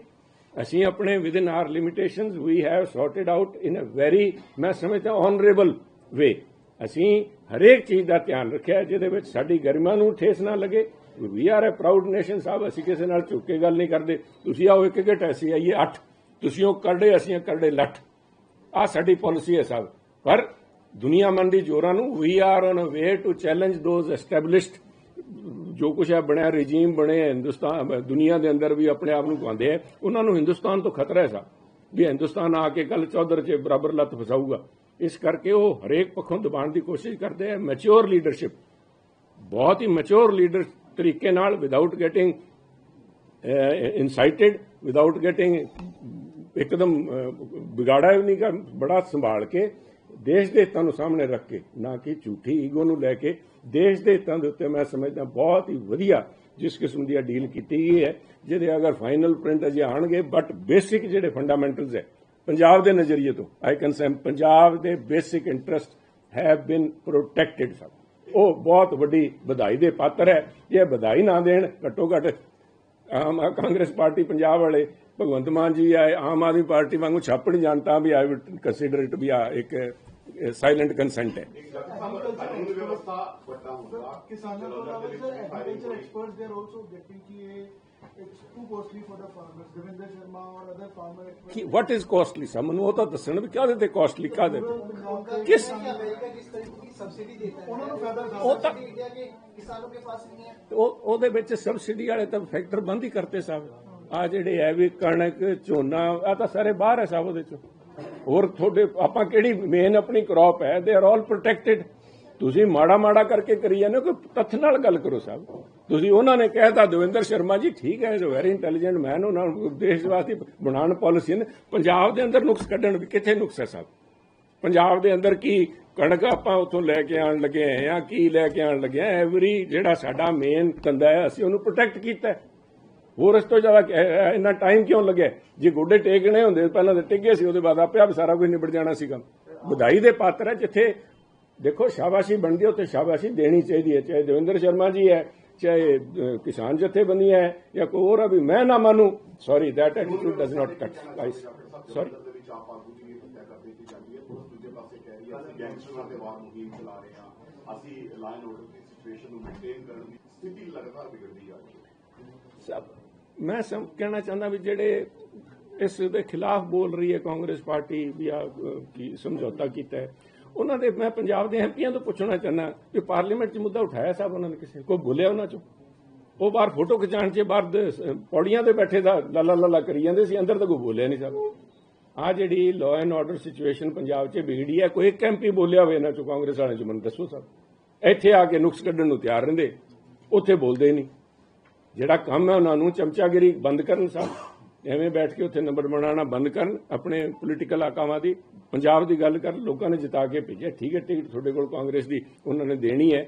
ਅਸੀਂ ਆਪਣੇ within our limitations we have sorted out in a very ਮੈਂ ਸਮਝਦਾ ਆਨਰੇਬਲ ਵੇ ਅਸੀਂ ਹਰੇਕ ਚੀਜ਼ ਦਾ ਧਿਆਨ ਰੱਖਿਆ, ਜਿਹਦੇ ਵਿੱਚ ਸਾਡੀ ਗਰਿਮਾ ਨੂੰ ਠੇਸ ਨਾ ਲੱਗੇ। We are a proud nation ਸਾਹਿਬ ਅਸੀਂ ਕਿਸੇ ਨਾਲ ਝੁੱਕ ਕੇ ਗੱਲ ਨਹੀਂ ਕਰਦੇ। ਤੁਸੀਂ ਆਓ ਇੱਕ ਘਟ, ਅਸੀਂ ਆਈਏ 8 ਤੁਸੀਂ ਉਹ ਕਰੜੇ, ਅਸੀਂ ਕਰੜੇ ਲੱਠ। ਆ ਸਾਡੀ ਪਾਲਿਸੀ ਹੈ ਸਾਹਿਬ ਪਰ ਦੁਨੀਆ ਮੰਦੀ ਜੋਰਾਂ ਨੂੰ we are on a way to challenge those established ਜੋ ਕੁਛ ਹੈ ਬਣਿਆ ਰਜੀਮ ਬਣੇ ਹਿੰਦੁਸਤਾਨ, ਦੁਨੀਆ ਦੇ ਅੰਦਰ ਵੀ ਆਪਣੇ ਆਪ ਨੂੰ ਕਹਿੰਦੇ ਹੈ। ਉਹਨਾਂ ਨੂੰ ਹਿੰਦੁਸਤਾਨ ਤੋਂ ਖਤਰਾ ਹੈ ਸਾ। ਵੀ ਹਿੰਦੁਸਤਾਨ ਆ ਕੇ ਕੱਲ ਚੌਧਰ 'ਚ ਬਰਾਬਰ ਲੱਤ ਫਸਾਊਗਾ। ਇਸ ਕਰਕੇ ਉਹ ਹਰੇਕ ਪੱਖੋਂ ਦਬਾਉਣ ਦੀ ਕੋਸ਼ਿਸ਼ ਕਰਦੇ ਹੈ। ਮੈਚੁਰ ਲੀਡਰਸ਼ਿਪ ਬਹੁਤ ਹੀ ਮੈਚੁਰ ਲੀਡਰ ਤਰੀਕੇ ਨਾਲ without getting incited without getting ਇੱਕਦਮ ਵਿਗਾੜਾ ਵੀ ਨਹੀਂ ਕਰ, ਬੜਾ ਸੰਭਾਲ ਕੇ ਦੇਸ਼ ਦੇ ਹਿੱਤਾਂ ਨੂੰ ਸਾਹਮਣੇ ਰੱਖ ਕੇ, ਨਾ ਕਿ ਝੂਠੀ ਈਗੋ ਨੂੰ ਲੈ ਕੇ, ਦੇਸ਼ ਦੇ ਹਿੱਤਾਂ ਦੇ ਉੱਤੇ ਮੈਂ ਸਮਝਦਾ ਬਹੁਤ ਹੀ ਵਧੀਆ ਜਿਸ ਕਿਸਮ ਦੀ ਡੀਲ ਕੀਤੀ ਗਈ ਹੈ, ਜਿਹਦੇ ਅਗਰ ਫਾਈਨਲ ਪ੍ਰਿੰਟ ਅਜੇ ਆਣਗੇ ਬਟ ਬੇਸਿਕ ਜਿਹੜੇ ਫੰਡਾਮੈਂਟਲਸ ਹੈ, ਪੰਜਾਬ ਦੇ ਨਜ਼ਰੀਏ ਤੋਂ ਆਈ ਕੈਨ ਪੰਜਾਬ ਦੇ basic interest have been protected ਸਭ। ਉਹ ਬਹੁਤ ਵੱਡੀ ਵਧਾਈ ਦੇ ਪਾਤਰ ਹੈ, ਜੇ ਵਧਾਈ ਨਾ ਦੇਣ, ਘੱਟੋ ਘੱਟ ਆਮ ਕਾਂਗਰਸ ਪਾਰਟੀ ਪੰਜਾਬ ਵਾਲੇ, ਭਗਵੰਤ ਮਾਨ ਜੀ ਆਏ, ਆਮ ਆਦਮੀ ਪਾਰਟੀ ਵਾਂਗੂ ਛਾਪਣ ਨਹੀਂ ਜਾਣਤਾ ਵੀ ਆਈ ਵੁੱਡ ਕੰਸੀਡਰ ਇਟ ਵੀ ਆ ਇੱਕ ਸਾਇਲੈਂਟ ਕੰਸੈਂਟ ਹੈ। ਕਿ ਵਾਟ ਇਜ਼ ਕਾਸਟਲੀ ਸਾ ਮੈਨੂੰ ਉਹ ਤਾਂ ਦੱਸਣ ਵੀ ਕਾਹਦੇ ਤੇ ਕਾਸਟਲੀ ਕਾਹਦੇ ਤੇ ਕਿਸ ਉਹ ਤਾਂ ਉਹਦੇ ਵਿੱਚ ਸਬਸਿਡੀ ਵਾਲੇ ਤਾਂ ਫੈਕਟਰ ਬੰਦ ਹੀ ਕਰਤੇ ਸਾਹਿਬ ਆ ਜਿਹੜੇ ਹੈ ਵੀ ਕਣਕ ਝੋਨਾ ਆ ਤਾਂ ਸਾਰੇ ਬਾਹਰ ਹੈ ਸਾਹਿਬ ਉਹਦੇ ਚੋਂ ਹੋਰ ਤੁਹਾਡੇ, ਆਪਾਂ ਕਿਹੜੀ ਮੇਨ ਆਪਣੀ ਕ੍ਰੌਪ ਹੈ? ਦੇ ਆਰ ਆਲ ਪ੍ਰੋਟੈਕਟਡ ਤੁਸੀਂ ਮਾੜਾ ਮਾੜਾ ਕਰਕੇ ਕਰੀ ਜਾਂਦੇ ਹੋ ਕੋਈ ਤੱਥ ਨਾਲ ਗੱਲ ਕਰੋ ਸਾਹਿਬ ਤੁਸੀਂ ਉਹਨਾਂ ਨੇ ਕਹਿਤਾ ਦਵਿੰਦਰ ਸ਼ਰਮਾ ਜੀ, ਠੀਕ ਹੈ ਇਜ਼ ਵੈਰੀ ਇੰਟੈਲੀਜੈਂਟ ਮੈਨ ਉਹਨਾਂ ਨੂੰ ਦੇਸ਼ ਵਾਸਤੇ ਬਣਾਉਣ ਪਾਲਿਸੀ ਨੇ। ਪੰਜਾਬ ਦੇ ਅੰਦਰ ਨੁਕਸ ਕੱਢਣ ਵੀ ਕਿੱਥੇ ਨੁਕਸ ਹੈ ਸਾਹਿਬ ਪੰਜਾਬ ਦੇ ਅੰਦਰ ਕੀ ਕਣਕ ਆਪਾਂ ਉੱਥੋਂ ਲੈ ਕੇ ਆਣ ਲੱਗੇ ਆ ਕੀ ਲੈ ਕੇ ਆਣ ਲੱਗੇ ਆ ਐਵਰੀ ਜਿਹੜਾ ਸਾਡਾ ਮੇਨ ਧੰਦਾ ਹੈ, ਅਸੀਂ ਉਹਨੂੰ ਪ੍ਰੋਟੈਕਟ ਕੀਤਾ ਹੋਰ ਇਸ ਤੋਂ ਜ਼ਿਆਦਾ ਇੰਨਾ ਟਾਈਮ ਕਿਉਂ ਲੱਗਿਆ? ਜੇ ਗੋਡੇ ਟੇਕਣੇ ਹੁੰਦੇ ਪਹਿਲਾਂ ਤਾਂ ਟਿੱਗੇ ਸੀ ਉਹਦੇ ਬਾਅਦ ਆਪੇ ਆਪ ਸਾਰਾ ਕੁਝ ਨਿਬੜ ਜਾਣਾ ਸੀਗਾ। ਵਧਾਈ ਦੇ ਪਾਤਰ ਹੈ ਜਿੱਥੇ ਦੇਖੋ ਸ਼ਾਬਾਸ਼ੀ ਬਣਦੀ ਹੈ ਉੱਥੇ ਸ਼ਾਬਾਸ਼ੀ ਦੇਣੀ ਚਾਹੀਦੀ ਹੈ ਚਾਹੇ ਦੇਵਿੰਦਰ ਸ਼ਰਮਾ ਜੀ ਹੈ ਚਾਹੇ ਕਿਸਾਨ ਜਥੇਬੰਦੀਆਂ ਹੈ ਜਾਂ ਕੋਈ ਹੋਰ ਵੀ ਮੈਂ ਨਾ ਮੰਨੂ। Sorry that attitude does not cut guys sorry ਅਸੀਂ ਆਰਡਰ ਦੀ ਸਿਚੁਏਸ਼ਨ ਨੂੰ ਮੇਨਟੇਨ ਕਰਨ ਦੀ ਸਥਿਤੀ ਲਗਾਤਾਰ ਵਿਗੜਦੀ ਜਾ ਰਹੀ ਹੈ। ਸਭ ਮੈਂ ਸਮ, ਕਹਿਣਾ ਚਾਹੁੰਦਾ ਵੀ ਜਿਹੜੇ ਇਸ ਦੇ ਖਿਲਾਫ ਬੋਲ ਰਹੀ ਹੈ ਕਾਂਗਰਸ ਪਾਰਟੀ ਵੀ ਆ ਕੀ ਸਮਝੌਤਾ ਕੀਤਾ ਉਹਨਾਂ ਦੇ, ਮੈਂ ਪੰਜਾਬ ਦੇ ਐਮਪੀਆਂ ਤੋਂ ਪੁੱਛਣਾ ਚਾਹੁੰਦਾ ਕਿ ਪਾਰਲੀਮੈਂਟ 'ਚ ਮੁੱਦਾ ਉਠਾਇਆ ਸਾਹਿਬ ਉਹਨਾਂ ਨੇ ਕਿਸੇ ਕੋਈ ਬੋਲਿਆ ਉਹਨਾਂ 'ਚੋਂ? ਉਹ ਬਾਹਰ ਫੋਟੋ ਖਿਚਾਣ 'ਚ ਬਾਹਰ ਪੌੜੀਆਂ ਤੇ ਬੈਠੇ ਦਾ ਲਾਲਾ ਲਾਲਾ ਕਰੀ ਜਾਂਦੇ ਸੀ, ਅੰਦਰ ਤਾਂ ਕੋਈ ਬੋਲਿਆ ਨਹੀਂ ਸਾਹਿਬ ਆ ਜਿਹੜੀ law and order situation Punjab 'ਚ ਵਿਗੜੀ ਹੈ, ਕੋਈ ਇੱਕ ਐਮਪੀ ਬੋਲਿਆ ਹੋਵੇ ਇਹਨਾਂ 'ਚੋਂ, ਕਾਂਗਰਸ ਵਾਲਿਆਂ 'ਚ, ਮੈਨੂੰ ਦੱਸੋ ਸਾਹਿਬ ਇੱਥੇ ਆ ਕੇ ਨੁਕਸ ਕੱਢਣ ਨੂੰ ਤਿਆਰ ਰਹਿੰਦੇ, ਉੱਥੇ ਬੋਲਦੇ ਹੀ ਨਹੀਂ। ਜਿਹੜਾ ਕੰਮ ਹੈ ਉਹਨਾਂ ਨੂੰ ਚਮਚਾਗਿਰੀ ਬੰਦ ਕਰਨ ਸਾਹਿਬ ਐਵੇਂ ਬੈਠ ਕੇ ਉੱਥੇ ਨੰਬਰ ਬਣਾਉਣਾ ਬੰਦ ਕਰਨ, ਆਪਣੇ ਪੋਲੀਟੀਕਲ ਆਕਾਵਾਂ ਦੀ, ਪੰਜਾਬ ਦੀ ਗੱਲ ਕਰ ਲੋਕਾਂ ਨੇ ਜਿਤਾ ਕੇ ਭੇਜਿਆ। ਠੀਕ ਹੈ, ਟਿਕਟ ਤੁਹਾਡੇ ਕੋਲ ਕਾਂਗਰਸ ਦੀ, ਉਹਨਾਂ ਨੇ ਦੇਣੀ ਹੈ।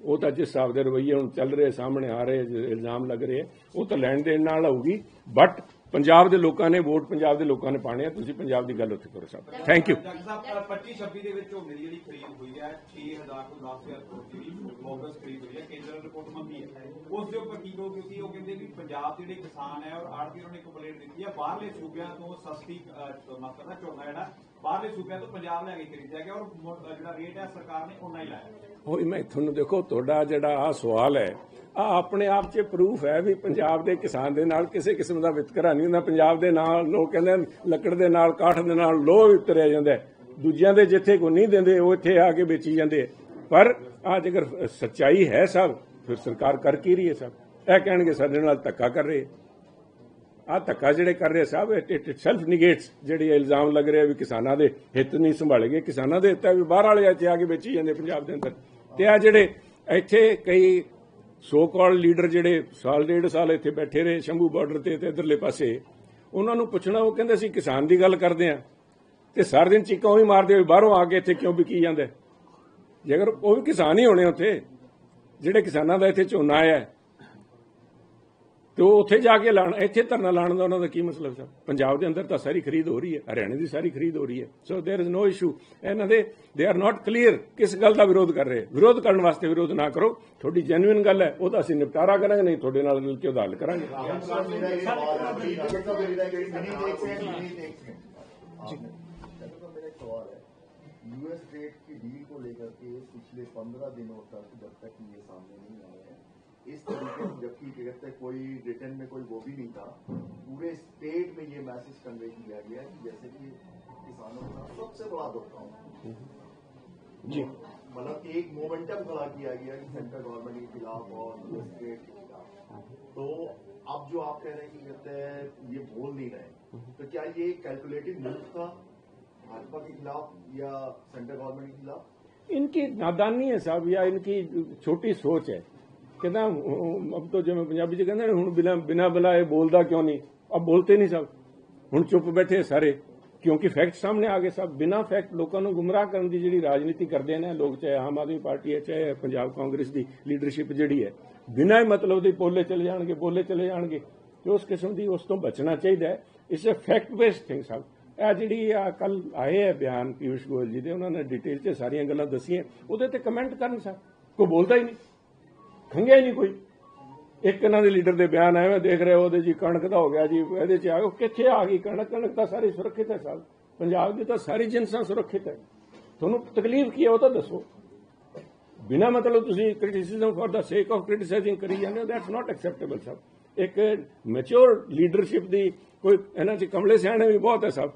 ਉਹ ਤਾਂ ਜਿਸ ਹਿਸਾਬ ਦੇ ਰਵਈਏ ਹੁਣ ਚੱਲ ਰਹੇ, ਸਾਹਮਣੇ ਆ ਰਹੇ ਇਲਜ਼ਾਮ ਲੱਗ ਰਹੇ ਉਹ ਤਾਂ ਲੈਣ ਦੇਣ ਨਾਲ ਹੋਊਗੀ ਬਟ ਪੰਜਾਬ ਦੇ ਲੋਕਾਂ ਨੇ ਵੋਟ ਪੰਜਾਬ ਦੇ ਲੋਕਾਂ ਨੇ ਪਾਣੇ ਆ ਤੁਸੀਂ ਪੰਜਾਬ ਦੀ ਗੱਲ ਉੱਥੇ ਕਰੋ ਸਾਹਿਬ ਥੈਂਕ ਯੂ ਡਾਕਟਰ ਸਾਹਿਬ 25 26 ਦੇ ਵਿੱਚ ਝੋਨੇ ਦੀ ਜਿਹੜੀ ਖਰੀਦ ਹੋਈ ਹੈ 6000 ਤੋਂ 10000 ਕਰੋੜ ਦੀ ਬੋਗਸ ਖਰੀਦ ਹੋਈ ਹੈ, ਕੇਂਦਰ ਰਿਪੋਰਟ ਮੰਗੀ ਹੈ। ਉਸ ਦੇ ਉੱਪਰ ਕੀ ਕਹੋ ਕਿਉਂਕਿ ਉਹ ਕਹਿੰਦੇ ਵੀ ਪੰਜਾਬ ਦੇ ਜਿਹੜੇ ਕਿਸਾਨ ਹੈ ਔਰ ਆੜਤੀ ਨੇ ਕੰਪਲੇਂਟ ਦਿੱਤੀ ਹੈ, ਬਾਹਰਲੇ ਸੂਬਿਆਂ ਤੋਂ ਸਸਤੀ ਮਤਲਬ ਨਾ ਝੋਨਾ ਜਿਹੜਾ ਬਾਹਰਲੇ ਸੂਬਿਆਂ ਤੋਂ ਪੰਜਾਬ ਲੈ ਕੇ ਖਰੀਦਿਆ ਗਿਆ ਔਰ ਜਿਹੜਾ ਰੇਟ ਹੈ ਸਰਕਾਰ ਨੇ ਉਹਨਾਂ ਹੀ ਲਾਇਆ। ਉਹ ਮੈਂ ਤੁਹਾਨੂੰ ਦੇਖੋ, ਤੁਹਾਡਾ ਜਿਹੜਾ ਆ ਸਵਾਲ ਹੈ ਆ ਆਪਣੇ ਆਪ 'ਚ ਪ੍ਰੂਫ ਹੈ ਵੀ ਪੰਜਾਬ ਦੇ ਕਿਸਾਨ ਦੇ ਨਾਲ ਕਿਸੇ ਕਿਸਮ ਦਾ ਵਿਤਕਰਾ ਨਹੀਂ ਹੁੰਦਾ। ਪੰਜਾਬ ਦੇ ਨਾਲ ਲੋਕ ਕਹਿੰਦੇ ਲੱਕੜ ਦੇ ਨਾਲ, ਕਾਠ ਦੇ ਨਾਲ ਲੋਹ ਵੀ ਉਤਰਿਆ ਜਾਂਦਾ ਦੂਜਿਆਂ ਦੇ ਜਿੱਥੇ ਕੋਈ ਨਹੀਂ ਦਿੰਦੇ, ਉਹ ਇੱਥੇ ਆ ਕੇ ਵੇਚੀ ਜਾਂਦੇ ਪਰ ਆ ਜੇਕਰ ਸੱਚਾਈ ਹੈ ਸਭ, ਫਿਰ ਸਰਕਾਰ ਕਰ ਕੀ ਰਹੀ ਹੈ ਸਭ? ਇਹ ਕਹਿਣਗੇ ਸਾਡੇ ਨਾਲ ਧੱਕਾ ਕਰ ਰਹੇ ਆ ਧੱਕਾ ਜਿਹੜੇ ਕਰ ਰਹੇ ਸਾਹਿਬ ਇਟ ਸੈਲਫ ਨਿਗੇਟਸ ਜਿਹੜੇ ਇਲਜ਼ਾਮ ਲੱਗ ਰਿਹਾ ਵੀ ਕਿਸਾਨਾਂ ਦੇ ਹਿੱਤ ਨਹੀਂ ਸੰਭਾਲੇਗੇ ਕਿਸਾਨਾਂ ਦੇ ਹਿੱਤ ਹੈ ਵੀ ਬਾਹਰ ਵਾਲੇ ਇੱਥੇ ਆ ਕੇ ਵੇਚੀ ਜਾਂਦੇ ਪੰਜਾਬ ਦੇ ਅੰਦਰ। ਤੇ ਆ ਜਿਹੜੇ ਇੱਥੇ ਕਈ ਸੋ ਕਾਲ ਲੀਡਰ ਜਿਹੜੇ ਸਾਲ, ਡੇਢ ਸਾਲ ਇੱਥੇ ਬੈਠੇ ਰਹੇ ਸ਼ੰਭੂ ਬਾਰਡਰ ਤੇ ਤੇ ਇਧਰਲੇ ਪਾਸੇ, ਉਹਨਾਂ ਨੂੰ ਪੁੱਛਣਾ, ਉਹ ਕਹਿੰਦੇ ਅਸੀਂ ਕਿਸਾਨ ਦੀ ਗੱਲ ਕਰਦੇ ਆ। ਤੇ ਸਾਰਾ ਦਿਨ ਚੀਕਾਂ ਹੀ ਮਾਰਦੇ ਹੋਏ ਬਾਹਰੋਂ ਆ ਕੇ ਇੱਥੇ ਕਿਉਂ ਵਿਕੀ ਜਾਂਦੇ ਜੇਕਰ ਉਹ ਵੀ ਕਿਸਾਨ ਹੀ ਹੋਣੇ ਉੱਥੇ, ਜਿਹੜੇ ਕਿਸਾਨਾਂ ਦਾ ਇੱਥੇ ਝੋਨਾ ਆਇਆ ਤੇ ਉਹ ਉੱਥੇ ਜਾ ਕੇ ਲਾਣ ਇੱਥੇ ਧਰਨਾ ਲਾਣ ਦਾ ਉਹਨਾਂ ਦਾ ਕੀ ਮਤਲਬ ਸਰ ਪੰਜਾਬ ਦੇ ਅੰਦਰ ਤਾਂ ਸਾਰੀ ਖਰੀਦ ਹੋ ਰਹੀ ਹੈ ਹਰਿਆਣੇ ਦੀ ਸਾਰੀ ਖਰੀਦ ਹੋ ਰਹੀ ਹੈ so there is no issue ਇਹਨਾਂ ਦੇ ਦੇ ਆਰ ਨਾਟ ਕਲੀਅਰ ਕਿਸ ਗੱਲ ਦਾ ਵਿਰੋਧ ਕਰ ਰਹੇ ਵਿਰੋਧ ਕਰਨ ਵਾਸਤੇ ਵਿਰੋਧ ਨਾ ਕਰੋ ਤੁਹਾਡੀ ਜੈਨੂਇਨ ਗੱਲ ਹੈ ਉਹਦਾ ਅਸੀਂ ਨਿਪਟਾਰਾ ਕਰਾਂਗੇ ਨਹੀਂ ਤੁਹਾਡੇ ਨਾਲ ਮਿਲ ਕੇ ਉਹਦਾ ਹੱਲ ਕਰਾਂਗੇ राहुल साहब मेरा ये सवाल है प्लीज डॉक्टर साहब मेरा ये मिनी एक सेकंड मिनी एक सेकंड तो मेरा एक सवाल है यूएस ट्रेड की डील को लेकर के पिछले पंद्रह दिनों तक जब तक ये सामने नहीं आए हैं इस तरीके से जबकि कहते कोई रिटर्न में कोई वो भी नहीं था पूरे स्टेट में ये मैसेज कन्वे किया गया कि जैसे कि किसानों का सबसे बड़ा धोखा मतलब एक मोमेंटम खड़ा किया गया कि सेंट्रल गवर्नमेंट के खिलाफ और स्टेट के खिलाफ। तो अब जो आप कह रहे हैं कि कहते हैं ये बोल नहीं रहे तो क्या ये कैलकुलेटिव मूव था भाजपा के खिलाफ या सेंट्रल गवर्नमेंट के खिलाफ? इनकी नादानी है साहब या इनकी छोटी सोच है। ਕਹਿੰਦਾ ਅਬ ਤੋਂ ਜਿਵੇਂ ਪੰਜਾਬੀ ਚ ਕਹਿੰਦੇ ਨੇ, ਹੁਣ ਬਿਨਾ ਬਿਨਾ ਬੁਲਾਏ ਬੋਲਦਾ ਕਿਉਂ ਨਹੀਂ? ਅਬ ਬੋਲਤੇ ਨਹੀਂ ਸਭ। ਹੁਣ ਚੁੱਪ ਬੈਠੇ ਸਾਰੇ, ਕਿਉਂਕਿ ਫੈਕਟ ਸਾਹਮਣੇ ਆ ਗਏ ਸਭ। ਬਿਨਾ ਫੈਕਟ ਲੋਕਾਂ ਨੂੰ ਗੁੰਮਰਾਹ ਕਰਨ ਦੀ ਜਿਹੜੀ ਰਾਜਨੀਤੀ ਕਰਦੇ ਨੇ, ਲੋਕ ਚਾਹੇ ਆਮ ਆਦਮੀ ਪਾਰਟੀ ਹੈ, ਚਾਹੇ ਪੰਜਾਬ ਕਾਂਗਰਸ ਦੀ ਲੀਡਰਸ਼ਿਪ ਜਿਹੜੀ ਹੈ, ਬਿਨਾਂ ਹੀ ਮਤਲਬ ਦੇ ਬੋਲੇ ਚਲੇ ਜਾਣਗੇ ਬੋਲੇ ਚਲੇ ਜਾਣਗੇ, ਤੇ ਉਸ ਕਿਸਮ ਦੀ ਉਸ ਤੋਂ ਬਚਣਾ ਚਾਹੀਦਾ ਹੈ। ਇਸ ਅ ਫੈਕਟ ਬੇਸਡ ਥਿੰਗ ਸਭ। ਇਹ ਜਿਹੜੀ ਆ ਕੱਲ ਆਏ ਹੈ ਬਿਆਨ ਪੀਯੂਸ਼ ਗੋਇਲ ਜੀ ਦੇ, ਉਹਨਾਂ ਨੇ ਡਿਟੇਲ 'ਚ ਸਾਰੀਆਂ ਗੱਲਾਂ ਦੱਸੀਆਂ। ਉਹਦੇ ਤੇ ਕਮੈਂਟ ਕਰਨ ਸਰ ਕੋਈ ਬੋਲਦਾ ਹੀ ਨਹੀਂ। ਖੰਗਿਆ ਨਹੀਂ ਕੋਈ। ਇੱਕ ਇਹਨਾਂ ਦੇ ਲੀਡਰ ਦੇ ਬਿਆਨ ਆਏ, ਮੈਂ ਦੇਖ ਰਿਹਾ, ਉਹਦੇ ਜੀ ਕਣਕ ਦਾ ਹੋ ਗਿਆ ਜੀ, ਇਹਦੇ 'ਚ ਆ ਉਹ ਕਿੱਥੇ ਆ ਗਈ ਕਣਕ? ਕਣਕ ਤਾਂ ਸਾਰੀ ਸੁਰੱਖਿਅਤ ਹੈ ਸਰ ਪੰਜਾਬ ਦੀ ਤਾਂ ਸਾਰੀ ਜਿੰਸਾਂ ਸੁਰੱਖਿਅਤ ਹੈ। ਤੁਹਾਨੂੰ ਤਕਲੀਫ ਕੀ ਹੈ ਉਹ ਤਾਂ ਦੱਸੋ। ਬਿਨਾ ਮਤਲਬ ਤੁਸੀਂ criticism for the sake of ਕ੍ਰਿਟਿਸਾਈਜ਼ਿੰਗ ਕਰੀ ਜਾਂਦੇ ਹੋ ਦੈਟਸ ਨਾਟ ਐਕਸੈਪਟੇਬਲ ਸਾਹਿਬ ਇੱਕ ਮੈਚੁਰ ਲੀਡਰਸ਼ਿਪ ਦੀ ਕੋਈ, ਇਹਨਾਂ 'ਚ ਕਮਲੇ ਸਿਆਣੇ ਵੀ ਬਹੁਤ ਹੈ ਸਭ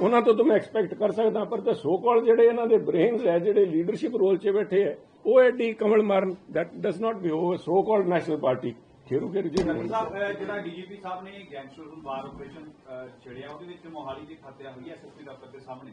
ਉਹਨਾਂ ਤੋਂ ਤਾਂ ਮੈਂ ਐਕਸਪੈਕਟ ਕਰ ਸਕਦਾ ਪਰ ਤੇ ਸੋ ਕਾਲ ਜਿਹੜੇ ਇਹਨਾਂ ਦੇ ਬ੍ਰੇਨਸ ਹੈ ਜਿਹੜੇ ਲੀਡਰਸ਼ਿਪ ਰੋਲ 'ਚ ਬੈਠੇ ਹੈ ਉਹ ਐਡੀ ਕਮਲ ਮਾਰਨ ਦੈਟ ਡਸ ਨਾਟ ਬੀ ਉਹ so called national party Kheru Kheru ji ਸਾਹਿਬ ਜਿਹੜਾ ਡੀਜੀਪੀ ਸਾਹਿਬ ਨੇ ਗੈਂਗਸਟਰ ਨੂੰ ਬਾਰ ਆਪਰੇਸ਼ਨ ਛੇੜਿਆ ਉਹਦੇ ਵਿੱਚ ਮੋਹਾਲੀ ਦੀ ਹੱਤਿਆ ਹੋਈ ਹੈ ਐਸਐਸਪੀ ਦਫ਼ਤਰ ਦੇ ਸਾਹਮਣੇ।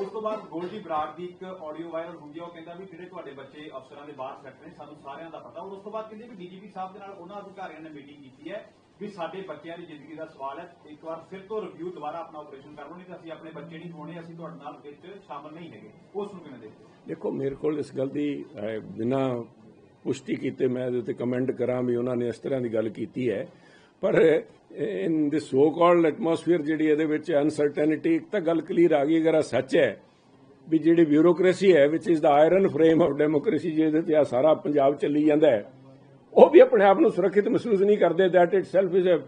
ਉਸ ਤੋਂ ਬਾਅਦ ਗੋਲਡੀ ਬਰਾੜ ਦੀ ਇੱਕ ਆਡੀਓ ਵਾਇਰਲ ਹੁੰਦੀ ਹੈ ਉਹ ਕਹਿੰਦਾ ਵੀ ਜਿਹੜੇ ਤੁਹਾਡੇ ਬੱਚੇ ਅਫਸਰਾਂ ਦੇ ਬਾਹਰ ਸੈੱਟ ਨੇ ਸਾਨੂੰ ਸਾਰਿਆਂ ਦਾ ਪਤਾ। ਉਸ ਤੋਂ ਬਾਅਦ ਕਹਿੰਦੇ ਵੀ ਡੀਜੀਪੀ ਸਾਹਿਬ ਦੇ ਨਾਲ ਉਹਨਾਂ ਅਧਿਕਾਰੀਆਂ ਨੇ ਮੀਟਿੰਗ ਕੀਤੀ ਹੈ ਵੀ ਸਾਡੇ ਬੱਚਿਆਂ ਦੀ ਜ਼ਿੰਦਗੀ ਦਾ ਸਵਾਲ ਹੈ। ਇੱਕ ਵਾਰ ਫਿਰ ਤੋਂ ਰਿਵਿਊ ਦੁਬਾਰਾ ਆਪਣਾ ਆਪਰੇਸ਼ਨ ਕਰ ਲਓ ਨਹੀਂ ਤਾਂ ਅਸੀਂ ਆਪਣੇ ਬੱਚੇ ਨਹੀਂ ਹੋਣੇ ਅਸੀਂ ਤੁਹਾਡੇ ਨਾਲ ਵਿੱਚ ਸ਼ਾਮਲ ਨਹੀਂ ਹੈਗੇ। ਉਸ ਨੂੰ ਕਿਵੇਂ ਦੇਖਦੇ ਦੇਖੋ ਮੇਰੇ ਕੋਲ ਇਸ ਗੱਲ ਦੀ ਅਹ, ਪੁਸ਼ਟੀ ਕੀਤੇ ਮੈਂ ਇਹਦੇ ਉੱਤੇ ਕਮੈਂਟ ਕਰਾਂ ਵੀ ਉਹਨਾਂ ਨੇ ਇਸ ਤਰ੍ਹਾਂ ਦੀ ਗੱਲ ਕੀਤੀ ਹੈ। ਪਰ ਇਨ ਦਿਸ ਸੋ ਕਾਲਡ ਐਟਮੋਸਫੀਅਰ ਜਿਹੜੀ ਇਹਦੇ ਵਿੱਚ ਅਨਸਰਟੈਨਿਟੀ ਇੱਕ ਤਾਂ ਗੱਲ ਕਲੀਅਰ ਆ ਗਈ ਅਗਰ ਇਹ ਸੱਚ ਹੈ ਵੀ ਜਿਹੜੀ ਬਿਊਰੋਕ੍ਰੇਸੀ ਹੈ which is the iron frame of democracy ਜਿਹਦੇ ਤੇ ਆ ਸਾਰਾ ਪੰਜਾਬ ਚੱਲੀ ਜਾਂਦਾ ਹੈ ਉਹ ਵੀ ਆਪਣੇ ਆਪ ਨੂੰ ਸੁਰੱਖਿਅਤ ਮਹਿਸੂਸ ਨਹੀਂ ਕਰਦੇ ਦੈਟ ਇਟਸੈਲਫ ਇਜ਼ ਅ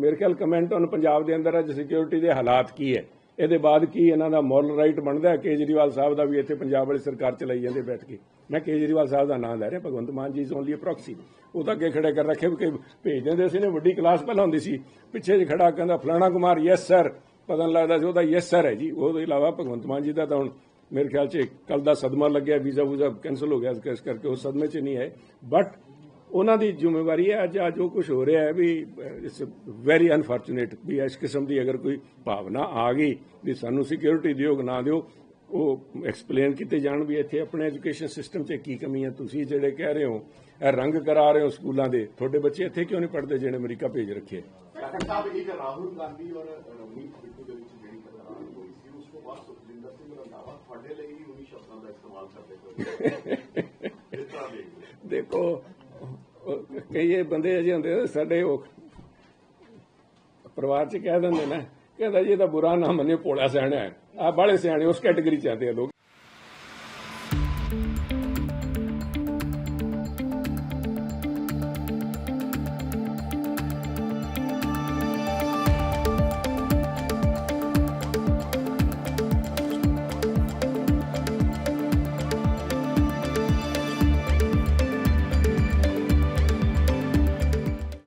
ਮੇਰੇ ਖਿਆਲ ਕਮੈਂਟ ਔਨ ਪੰਜਾਬ ਦੇ ਅੰਦਰ ਅੱਜ ਸਿਕਿਉਰਿਟੀ ਦੇ ਹਾਲਾਤ ਕੀ ਹੈ? ਇਹਦੇ ਬਾਅਦ ਕੀ ਇਹਨਾਂ ਦਾ ਮੋਰਲ ਰਾਈਟ ਬਣਦਾ ਹੈ? ਕੇਜਰੀਵਾਲ ਸਾਹਿਬ ਦਾ ਵੀ ਇੱਥੇ ਪੰਜਾਬ ਵਾਲੀ ਸਰਕਾਰ ਚਲਾਈ ਜਾਂਦੇ ਬੈਠ ਕੇ। ਮੈਂ ਕੇਜਰੀਵਾਲ ਸਾਹਿਬ ਦਾ ਨਾਮ ਲੈ ਰਿਹਾ, ਭਗਵੰਤ ਮਾਨ ਜੀ ਇਜ਼ ਓਨਲੀ ਪ੍ਰੋਕਸੀ ਉਹ ਤਾਂ ਅੱਗੇ ਖੜੇ ਕਰ ਰੱਖੇ, ਕਿ ਭੇਜ ਦਿੰਦੇ ਸੀ ਨੇ, ਵੱਡੀ ਕਲਾਸ ਪਹਿਲਾਂ ਹੁੰਦੀ ਸੀ। ਪਿੱਛੇ ਜੇ ਖੜਾ ਕਹਿੰਦਾ, ਫਲਾਣਾ ਕੁਮਾਰ ਯੈਸ ਸਰ ਪਤਾ ਨਹੀਂ ਲੱਗਦਾ ਸੀ ਉਹਦਾ ਯੈਸ ਸਰ ਹੈ ਜੀ। ਉਹਦੇ ਇਲਾਵਾ ਭਗਵੰਤ ਮਾਨ ਜੀ ਦਾ ਤਾਂ ਹੁਣ ਮੇਰੇ ਖਿਆਲ 'ਚ ਕੱਲ ਦਾ ਸਦਮਾ ਲੱਗਿਆ, ਵੀਜ਼ਾ ਵੂਜ਼ਾ ਕੈਨਸਲ ਹੋ ਗਿਆ ਇਸ ਕਰਕੇ ਉਹ ਸਦਮੇ 'ਚ ਨਹੀਂ ਹੈ ਬਟ ਉਹਨਾਂ ਦੀ ਜ਼ਿੰਮੇਵਾਰੀ ਹੈ ਅੱਜ ਆ ਜੋ ਕੁਝ ਹੋ ਰਿਹਾ ਹੈ ਵੀ ਇਟਸ ਵੈਰੀ ਅਨਫੋਰਚੂਨੇਟ ਵੀ ਇਸ ਕਿਸਮ ਦੀ ਅਗਰ ਕੋਈ ਭਾਵਨਾ ਆ ਗਈ ਵੀ ਸਾਨੂੰ ਸਿਕਿਉਰਿਟੀ ਦਿਓ ਨਾ ਦਿਓ ਉਹ ਐਕਸਪਲੇਨ ਕੀਤੇ ਜਾਣ ਵੀ ਇੱਥੇ ਆਪਣੇ ਐਜੂਕੇਸ਼ਨ ਸਿਸਟਮ 'ਚ ਕੀ ਕਮੀ ਹੈ। ਤੁਸੀਂ ਜਿਹੜੇ ਕਹਿ ਰਹੇ ਹੋ ਇਹ ਰੰਗ ਕਰਾ ਰਹੇ ਹੋ ਸਕੂਲਾਂ ਦੇ ਤੁਹਾਡੇ ਬੱਚੇ ਇੱਥੇ ਕਿਉਂ ਨਹੀਂ ਪੜ੍ਹਦੇ ਜਿਹੜੇ ਅਮਰੀਕਾ ਭੇਜ ਰੱਖੇ ਡਾਕਟਰ ਸਾਹਿਬ ਇੱਕ ਰਾਹੁਲ ਗਾਂਧੀ ਔਰ ਰਵਨੀਤ ਬਿੱਟੂ ਦੇ ਵਿੱਚ ਜਿਹੜੀ ਤਕਰਾਰ ਹੋਈ ਸੀ ਉਸ ਤੋਂ ਬਾਅਦ ਸੁਖਜਿੰਦਰ ਸਿੰਘ ਰੰਧਾਵਾ ਤੁਹਾਡੇ ਲਈ ਵੀ ਉਹੀ ਸ਼ਬਦਾਂ ਦਾ ਇਸਤੇਮਾਲ ਕਰਦੇ ਹੋਏ ਇਸ <laughs> ਤਰ੍ਹਾਂ ਦੇਖਦੇ ਦੇਖੋ ਕਈ ਬੰਦੇ ਅਜੇ ਹੁੰਦੇ ਸਾਡੇ ਉਹ ਪਰਿਵਾਰ 'ਚ ਕਹਿ ਦਿੰਦੇ ਨਾ, ਕਹਿੰਦਾ ਜੀ ਇਹਦਾ ਬੁਰਾ ਨਾਮ ਮੰਨੇ ਭੋਲਾ ਸਿਆਣਾ ਹੈ। ਆ ਬਾਲੇ ਸਿਆਣੇ, ਉਸ ਕੈਟਾਗਰੀ ਚ ਆਉਂਦੇ ਆ ਲੋਕ।